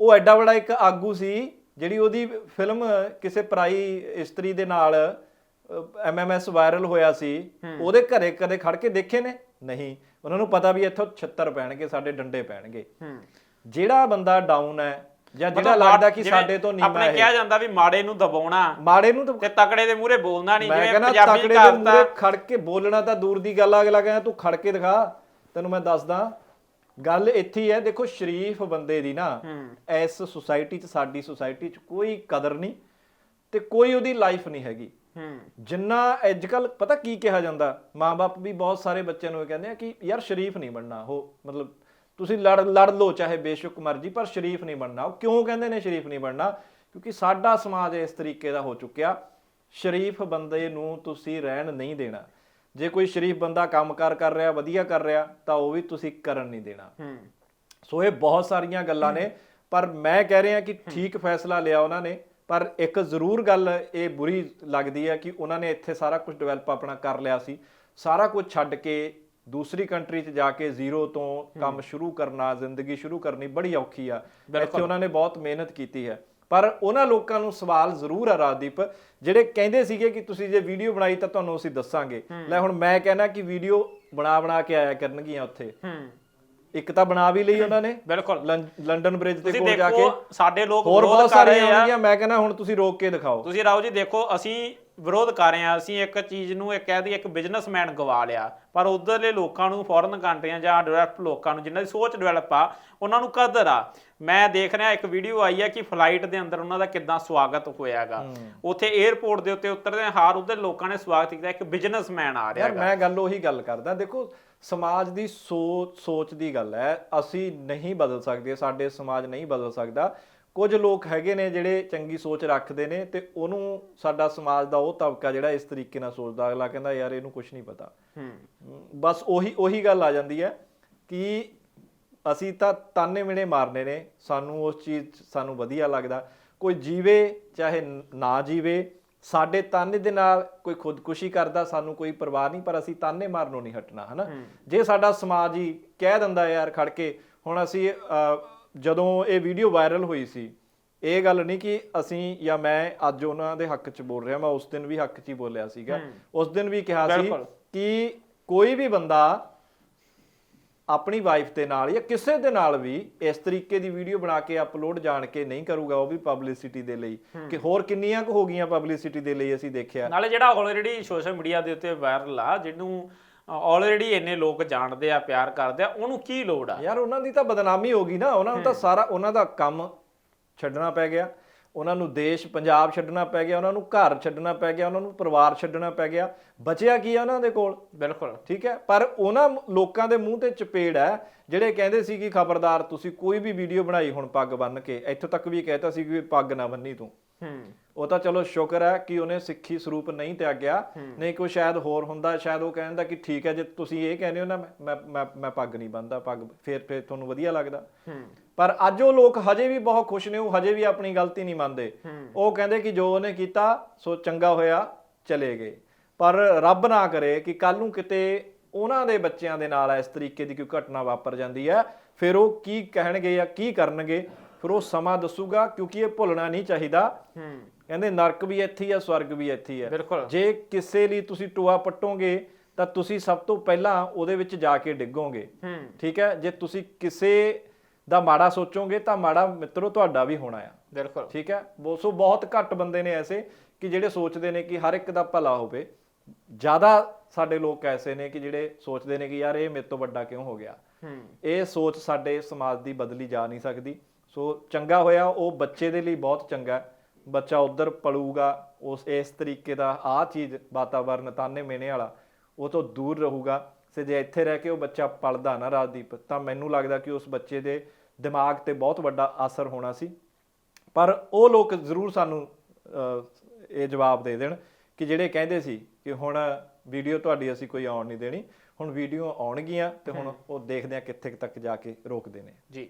ਉਹ ਐਡਾ ਬੜਾ ਇੱਕ ਆਗੂ ਸੀ ਜਿਹੜੀ ਉਹਦੀ ਫਿਲਮ ਕਿਸੇ ਪਰਾਈ ਇਸਤਰੀ ਦੇ ਨਾਲ ਐਮਐਮਐਸ ਵਾਇਰਲ ਹੋਇਆ ਸੀ। ਉਹਦੇ ਘਰੇ ਕਦੇ ਖੜ ਕੇ ਦੇਖੇ ਨੇ? ਨਹੀਂ। ਉਹਨਾਂ ਨੂੰ ਪਤਾ ਵੀ ਇੱਥੋਂ 76 ਪੈਣਗੇ ਸਾਡੇ ਡੰਡੇ ਪੈਣਗੇ। ਜਿਹੜਾ ਬੰਦਾ ਡਾਊਨ ਹੈ ਜਾਂ ਜਿਹੜਾ ਲੱਗਦਾ ਕਿ ਸਾਡੇ ਤੋਂ ਨੀਵਾਂ ਆਪਣੇ ਹੈ ਕਿਹਾ ਜਾਂਦਾ ਵੀ ਮਾੜੇ ਨੂੰ ਦਬਾਉਣਾ। ਮਾੜੇ ਨੂੰ ਤਾਂ ਤਕੜੇ ਦੇ ਮੂਹਰੇ ਬੋਲਣਾ ਨਹੀਂ ਜਿਵੇਂ ਪੰਜਾਬੀ ਤਕੜੇ ਦੇ ਕਹਾਵਤਾਂ ਮੂਹਰੇ ਖੜ ਕੇ ਬੋਲਣਾ ਤਾਂ ਦੂਰ ਦੀ ਗੱਲ ਆ, ਅਗਲਾ ਕਹਿੰਦਾ ਤੂੰ ਖੜ ਕੇ ਦਿਖਾ। ਤੈਨੂੰ ਮੈਂ ਦੱਸਦਾ ਗੱਲ ਇੱਥੇ ਹੀ ਹੈ ਦੇਖੋ ਸ਼ਰੀਫ ਬੰਦੇ ਦੀ ਨਾ ਇਸ ਸੁਸਾਇਟੀ 'ਚ ਸਾਡੀ ਸੁਸਾਇਟੀ 'ਚ ਕੋਈ ਕਦਰ ਨਹੀਂ ਤੇ ਕੋਈ ਉਹਦੀ ਲਾਈਫ ਨਹੀਂ ਹੈਗੀ। ਜਿੰਨਾ ਅੱਜਕੱਲ ਪਤਾ ਕੀ ਕਿਹਾ ਜਾਂਦਾ? ਮਾਪੇ ਵੀ ਬਹੁਤ ਸਾਰੇ ਬੱਚਿਆਂ ਨੂੰ ਇਹ ਕਹਿੰਦੇ ਆ ਕਿ ਯਾਰ ਸ਼ਰੀਫ ਨਹੀਂ ਬਣਨਾ ਉਹ ਮਤਲਬ ਤੁਸੀਂ ਲੜ ਲੜ ਲਓ ਚਾਹੇ ਬੇਸ਼ੱਕ ਮਰਜ਼ੀ ਪਰ ਸ਼ਰੀਫ ਨਹੀਂ ਬਣਨਾ। ਉਹ ਕਿਉਂ ਕਹਿੰਦੇ ਨੇ ਸ਼ਰੀਫ ਨਹੀਂ ਬਣਨਾ? ਕਿਉਂਕਿ ਸਾਡਾ ਸਮਾਜ ਇਸ ਤਰੀਕੇ ਦਾ ਹੋ ਚੁੱਕਿਆ। ਸ਼ਰੀਫ ਬੰਦੇ ਨੂੰ ਤੁਸੀਂ ਰਹਿਣ ਨਹੀਂ ਦੇਣਾ। ਜੇ ਕੋਈ ਸ਼ਰੀਫ ਬੰਦਾ ਕੰਮਕਾਰ ਕਰ ਰਿਹਾ ਵਧੀਆ ਕਰ ਰਿਹਾ ਤਾਂ ਉਹ ਵੀ ਤੁਸੀਂ ਕਰਨ ਨਹੀਂ ਦੇਣਾ। ਹੂੰ। ਸੋ ਇਹ ਬਹੁਤ ਸਾਰੀਆਂ ਗੱਲਾਂ ਨੇ ਪਰ ਮੈਂ ਕਹਿ ਰਿਹਾ ਕਿ ਠੀਕ ਫੈਸਲਾ ਲਿਆ ਉਹਨਾਂ ਨੇ ਪਰ ਇੱਕ ਜ਼ਰੂਰ ਗੱਲ ਇਹ ਬੁਰੀ ਲੱਗਦੀ ਹੈ ਕਿ ਉਹਨਾਂ ਨੇ ਇੱਥੇ ਸਾਰਾ ਕੁਝ ਡਿਵੈਲਪ ਆਪਣਾ ਕਰ ਲਿਆ ਸੀ। ਸਾਰਾ ਕੁਝ ਛੱਡ ਕੇ ਦੂਸਰੀ ਕੰਟਰੀ 'ਚ ਜਾ ਕੇ ਜ਼ੀਰੋ ਤੋਂ ਕੰਮ ਸ਼ੁਰੂ ਕਰਨਾ ਜ਼ਿੰਦਗੀ ਸ਼ੁਰੂ ਕਰਨੀ ਬੜੀ ਔਖੀ ਆ। ਇੱਥੇ ਉਹਨਾਂ ਨੇ ਬਹੁਤ ਮਿਹਨਤ ਕੀਤੀ ਹੈ। ਪਰ ਉਹਨਾਂ ਲੋਕਾਂ ਨੂੰ ਸਵਾਲ ਜ਼ਰੂਰ ਆ ਰਾਜਦੀਪ ਜਿਹੜੇ ਕਹਿੰਦੇ ਸੀਗੇ ਕਿ ਤੁਸੀਂ ਜੇ ਵੀਡੀਓ ਬਣਾਈ ਤਾਂ ਤੁਹਾਨੂੰ ਅਸੀਂ ਦੱਸਾਂਗੇ। ਲੈ ਹੁਣ ਮੈਂ ਕਹਿਣਾ ਕਿ ਵੀਡੀਓ ਬਣਾ ਬਣਾ ਕੇ ਆਇਆ ਕਰਨਗੀਆਂ ਉੱਥੇ। ਹੂੰ। ਇੱਕ ਤਾਂ ਬਣਾ ਵੀ ਲਈ ਉਹਨਾਂ ਨੇ। ਬਿਲਕੁਲ। ਲੰਡਨ ਬ੍ਰਿਜ ਦੇ ਤੁਸੀਂ ਕੋਲ ਜਾ ਕੇ। ਸਾਡੇ ਲੋਕ ਹੋਰ ਵਿਰੋਧ ਬਹੁਤ ਕਰ ਰਹੇ ਸਾਰੀਆਂ ਆ। ਆਉਣਗੀਆਂ ਮੈਂ ਕਹਿੰਦਾ ਹੁਣ ਤੁਸੀਂ ਰੋਕ ਕੇ ਦਿਖਾਓ। ਤੁਸੀਂ ਰਾਓ ਜੀ ਦੇਖੋ ਅਸੀਂ ਵਿਰੋਧ ਕਰ ਰਹੇ ਆ। ਅਸੀਂ ਇੱਕ ਚੀਜ਼ ਨੂੰ ਇੱਕ ਕਹਿ ਦਈਏ ਇੱਕ ਬਿਜ਼ਨਸਮੈਨ ਗਵਾ ਲਿਆ। ਪਰ ਉਧਰਲੇ ਲੋਕਾਂ ਨੂੰ ਫੋਰਨ ਕੰਟਰੀਆਂ ਜਾਂ ਡਿਵੈਲਪ ਲੋਕਾਂ ਨੂੰ ਜਿਨ੍ਹਾਂ ਦੀ ਸੋਚ ਡਿਵੈਲਪ ਆ ਉਹਨਾਂ ਨੂੰ ਕਦਰ ਆ। ਮੈਂ ਦੇਖ ਰਿਹਾ ਇੱਕ ਵੀਡੀਓ ਆਈ ਹੈ ਕਿ ਫਲਾਈਟ ਦੇ ਅੰਦਰ ਉਹਨਾਂ ਦਾ ਕਿੱਦਾਂ ਸਵਾਗਤ ਹੋਇਆਗਾ। ਉੱਥੇ 에ਅਰਪੋਰਟ ਦੇ ਉੱਤੇ ਉਤਰਦੇ ਹਾਰ ਉਧਰ ਲੋਕਾਂ ਨੇ ਸਵਾਗਤ ਕੀਤਾ ਇੱਕ ਬਿਜ਼ਨਸਮੈਨ ਆ ਰਿਹਾ ਯਾਰ ਮੈਂ ਗੱਲ ਉਹੀ ਗੱਲ ਕਰਦਾ। ਦੇਖੋ ਸਮਾਜ ਦੀ ਸੋਚ ਸੋਚ ਦੀ ਗੱਲ ਹੈ ਅਸੀਂ ਨਹੀਂ ਬਦਲ ਸਕਦੇ ਸਾਡੇ ਸਮਾਜ ਨਹੀਂ ਬਦਲ ਸਕਦਾ। ਕੁਝ ਲੋਕ ਹੈਗੇ ਨੇ ਜਿਹੜੇ ਚੰਗੀ ਸੋਚ ਰੱਖਦੇ ਨੇ ਤੇ ਉਹਨੂੰ ਸਾਡਾ ਸਮਾਜ ਦਾ ਉਹ ਤਬਕਾ ਜਿਹੜਾ ਇਸ ਤਰੀਕੇ ਨਾਲ ਸੋਚਦਾ ਅਗਲਾ ਕਹਿੰਦਾ ਯਾਰ ਇਹਨੂੰ ਕੁਝ ਨਹੀਂ ਪਤਾ। ਬਸ ਉਹੀ ਉਹੀ ਗੱਲ ਆ ਜਾਂਦੀ ਹੈ ਕਿ ਅਸੀਂ ਤਾਂ ਤਾਨੇ ਮਿਹਣੇ ਮਾਰਨੇ ਨੇ ਸਾਨੂੰ ਉਸ ਚੀਜ਼ ਸਾਨੂੰ ਵਧੀਆ ਲੱਗਦਾ। ਕੋਈ ਜੀਵੇ ਚਾਹੇ ਨਾ ਜੀਵੇ ਸਾਡੇ ਤਾਨੇ ਦੇ ਨਾਲ ਕੋਈ ਖੁਦਕੁਸ਼ੀ ਕਰਦਾ ਸਾਨੂੰ ਕੋਈ ਪਰਵਾਹ ਨਹੀਂ ਪਰ ਅਸੀਂ ਤਾਨੇ ਮਾਰਨੋਂ ਨਹੀਂ ਹਟਣਾ ਹਨਾ? ਜੇ ਸਾਡਾ ਸਮਾਜ ਹੀ ਕਹਿ ਦਿੰਦਾ ਯਾਰ ਖੜ ਕੇ ਹੁਣ ਅਸੀਂ ਜਦੋਂ ਇਹ ਵੀਡੀਓ ਵਾਇਰਲ ਹੋਈ ਸੀ ਇਹ ਗੱਲ ਨਹੀਂ ਕਿ ਅਸੀਂ ਜਾਂ ਮੈਂ ਅੱਜ ਉਹਨਾਂ ਦੇ ਹੱਕ 'ਚ ਬੋਲ ਰਿਹਾ ਮੈਂ ਉਸ ਦਿਨ ਵੀ ਹੱਕ 'ਚ ਹੀ ਬੋਲਿਆ ਸੀਗਾ। ਉਸ ਦਿਨ ਵੀ ਕਿਹਾ ਸੀ। ਕਿ ਕੋਈ ਵੀ ਬੰਦਾ ਆਪਣੀ ਵਾਈਫ ਦੇ ਨਾਲ ਜਾਂ ਕਿਸੇ ਦੇ ਨਾਲ ਵੀ ਇਸ ਤਰੀਕੇ ਦੀ ਵੀਡੀਓ ਬਣਾ ਕੇ ਅਪਲੋਡ ਜਾਣ ਕੇ ਨਹੀਂ ਕਰੂਗਾ ਉਹ ਵੀ ਪਬਲਿਸਿਟੀ ਦੇ ਲਈ। ਕਿ ਹੋਰ ਕਿੰਨੀਆਂ ਕੁ ਹੋ ਗਈਆਂ ਪਬਲਿਸਿਟੀ ਦੇ ਲਈ ਅਸੀਂ ਦੇਖਿਆ। ਨਾਲੇ ਜਿਹੜਾ ਆਲਰੇਡੀ ਸੋਸ਼ਲ ਮੀਡੀਆ ਦੇ ਉੱਤੇ ਵਾਇਰਲ ਆ ਜਿਹਨੂੰ ਆਲਰੇਡੀ ਇੰਨੇ ਲੋਕ ਜਾਣਦੇ ਆ ਪਿਆਰ ਕਰਦੇ ਆ ਉਹਨੂੰ ਕੀ ਲੋੜ ਆ? ਯਾਰ ਉਹਨਾਂ ਦੀ ਤਾਂ ਬਦਨਾਮੀ ਹੋ ਗਈ ਨਾ ਉਹਨਾਂ ਨੂੰ ਤਾਂ ਸਾਰਾ ਉਹਨਾਂ ਦਾ ਕੰਮ ਛੱਡਣਾ ਪੈ ਗਿਆ। ਉਹਨਾਂ ਨੂੰ ਦੇਸ਼ ਪੰਜਾਬ ਛੱਡਣਾ ਪੈ ਗਿਆ ਉਹਨਾਂ ਨੂੰ ਘਰ ਛੱਡਣਾ ਪੈ ਗਿਆ ਉਹਨਾਂ ਨੂੰ ਪਰਿਵਾਰ ਛੱਡਣਾ ਪੈ ਗਿਆ। ਬਚਿਆ ਕੀ ਆ ਉਹਨਾਂ ਦੇ ਕੋਲ? ਬਿਲਕੁਲ। ਠੀਕ ਹੈ? ਪਰ ਉਹਨਾਂ ਲੋਕਾਂ ਦੇ ਮੂੰਹ ਤੇ ਚਪੇੜ ਹੈ ਜਿਹੜੇ ਕਹਿੰਦੇ ਸੀ ਕਿ ਖਬਰਦਾਰ ਤੁਸੀਂ ਕੋਈ ਵੀ ਵੀਡੀਓ ਬਣਾਈ ਹੁਣ ਪੱਗ ਬੰਨ ਕੇ ਇੱਥੋਂ ਤੱਕ ਵੀ ਕਹਿਤਾ ਸੀ ਕਿ ਪੱਗ ਨਾ ਬੰਨੀ ਤੂੰ। ਹੂੰ। ਉਹ ਤਾਂ ਚਲੋ ਸ਼ੁਕਰ ਹੈ ਕਿ ਉਹਨੇ ਸਿੱਖੀ ਸਰੂਪ ਨਹੀਂ ਤਿਆਗਿਆ। ਨਹੀਂ ਕੋਈ ਸ਼ਾਇਦ ਹੋਰ ਹੁੰਦਾ ਸ਼ਾਇਦ ਉਹ ਕਹਿੰਦਾ ਕਿ ਠੀਕ ਹੈ ਜੇ ਤੁਸੀਂ ਇਹ ਕਹਿੰਦੇ ਹੋ ਨਾ ਮੈਂ ਮੈਂ ਮੈਂ ਪੱਗ ਨਹੀਂ ਬੰਨਦਾ ਪੱਗ ਫੇਰ ਫੇਰ ਤੁਹਾਨੂੰ ਵਧੀਆ ਲੱਗਦਾ। ਪਰ ਅੱਜ ਉਹ ਲੋਕ ਹਜੇ ਵੀ ਬਹੁਤ ਖੁਸ਼ ਨੇ ਉਹ ਹਜੇ ਵੀ ਆਪਣੀ ਗਲਤੀ ਨਹੀਂ ਮੰਨਦੇ। ਉਹ ਕਹਿੰਦੇ ਕਿ ਜੋ ਉਹਨੇ ਕੀਤਾ ਸੋ ਚੰਗਾ ਹੋਇਆ ਚਲੇ ਗਏ। ਪਰ ਰੱਬ ਨਾ ਕਰੇ ਕਿ ਕੱਲ ਨੂੰ ਕਿਤੇ ਉਹਨਾਂ ਦੇ ਬੱਚਿਆਂ ਦੇ ਨਾਲ ਇਸ ਤਰੀਕੇ ਦੀ ਕੋਈ ਘਟਨਾ ਵਾਪਰ ਜਾਂਦੀ ਹੈ। ਫਿਰ ਉਹ ਕੀ ਕਹਿਣਗੇ ਜਾਂ ਕੀ ਕਰਨਗੇ ਫਿਰ ਉਹ ਸਮਾਂ ਦੱਸੂਗਾ ਕਿਉਂਕਿ ਇਹ ਭੁੱਲਣਾ ਨਹੀਂ ਚਾਹੀਦਾ। ਕਹਿੰਦੇ ਨਰਕ ਵੀ ਇੱਥੇ ਹੀ ਹੈ ਸਵਰਗ ਵੀ ਇੱਥੇ ਹੀ ਹੈ ਬਿਲਕੁਲ। ਜੇ ਕਿਸੇ ਲਈ ਤੁਸੀਂ ਟੋਆ ਪੱਟੋਗੇ ਤਾਂ ਤੁਸੀਂ ਸਭ ਤੋਂ ਪਹਿਲਾਂ ਉਹਦੇ ਵਿੱਚ ਜਾ ਕੇ ਡਿੱਗੋਗੇ। ਹੂੰ। ਠੀਕ ਹੈ? ਜੇ ਤੁਸੀਂ ਕਿਸੇ ਦਾ ਮਾੜਾ ਸੋਚੋਗੇ ਤਾਂ ਮਾੜਾ ਮਿੱਤਰੋ ਤੁਹਾਡਾ ਵੀ ਹੋਣਾ ਆ। ਬਿਲਕੁਲ। ਠੀਕ ਹੈ? ਬੋ- ਸੋ ਬਹੁਤ ਘੱਟ ਬੰਦੇ ਨੇ ਐਸੇ ਕਿ ਜਿਹੜੇ ਸੋਚਦੇ ਨੇ ਕਿ ਹਰ ਇੱਕ ਦਾ ਭਲਾ ਹੋਵੇ। ਜ਼ਿਆਦਾ ਸਾਡੇ ਲੋਕ ਐਸੇ ਨੇ ਕਿ ਜਿਹੜੇ ਸੋਚਦੇ ਨੇ ਕਿ ਯਾਰ ਇਹ ਮੇਰੇ ਤੋਂ ਵੱਡਾ ਕਿਉਂ ਹੋ ਗਿਆ? ਹੂੰ। ਇਹ ਸੋਚ ਸਾਡੇ ਸਮਾਜ ਦੀ ਬਦਲੀ ਜਾ ਨਹੀਂ ਸਕਦੀ। ਸੋ ਚੰਗਾ ਹੋਇਆ ਉਹ ਬੱਚੇ ਦੇ ਲਈ ਬਹੁਤ ਚੰਗਾ। ਹੈ। ਬੱਚਾ ਉਧਰ ਪਲੂਗਾ ਉਸ ਇਸ ਤਰੀਕੇ ਦਾ ਆ ਚੀਜ਼ ਵਾਤਾਵਰਨ ਤਾਨੇ ਮੇਨੇ ਵਾਲਾ ਉਹ ਤੋਂ ਦੂਰ ਰਹੂਗਾ। ਤੇ ਜੇ ਇੱਥੇ ਰਹਿ ਕੇ ਉਹ ਬੱਚਾ ਪਲਦਾ ਨਾ ਰਾਜਦੀਪ ਤਾਂ ਮੈਨੂੰ ਲੱਗਦਾ ਕਿ ਉਸ ਬੱਚੇ ਦੇ ਦਿਮਾਗ ਤੇ ਬਹੁਤ ਵੱਡਾ ਅਸਰ ਹੋਣਾ ਸੀ। ਪਰ ਉਹ ਲੋਕ ਜ਼ਰੂਰ ਸਾਨੂੰ ਇਹ ਜਵਾਬ ਦੇ ਦੇਣ ਕਿ ਜਿਹੜੇ ਕਹਿੰਦੇ ਸੀ ਕਿ ਹੁਣ ਵੀਡੀਓ ਤੁਹਾਡੀ ਅਸੀਂ ਕੋਈ ਆਉਣ ਨਹੀਂ ਦੇਣੀ ਹੁਣ ਵੀਡੀਓ ਆਉਣਗੀਆਂ ਤੇ ਹੁਣ ਉਹ ਦੇਖਦੇ ਆ ਕਿੱਥੇ ਤੱਕ ਜਾ ਕੇ ਰੋਕਦੇ ਨੇ। ਜੀ।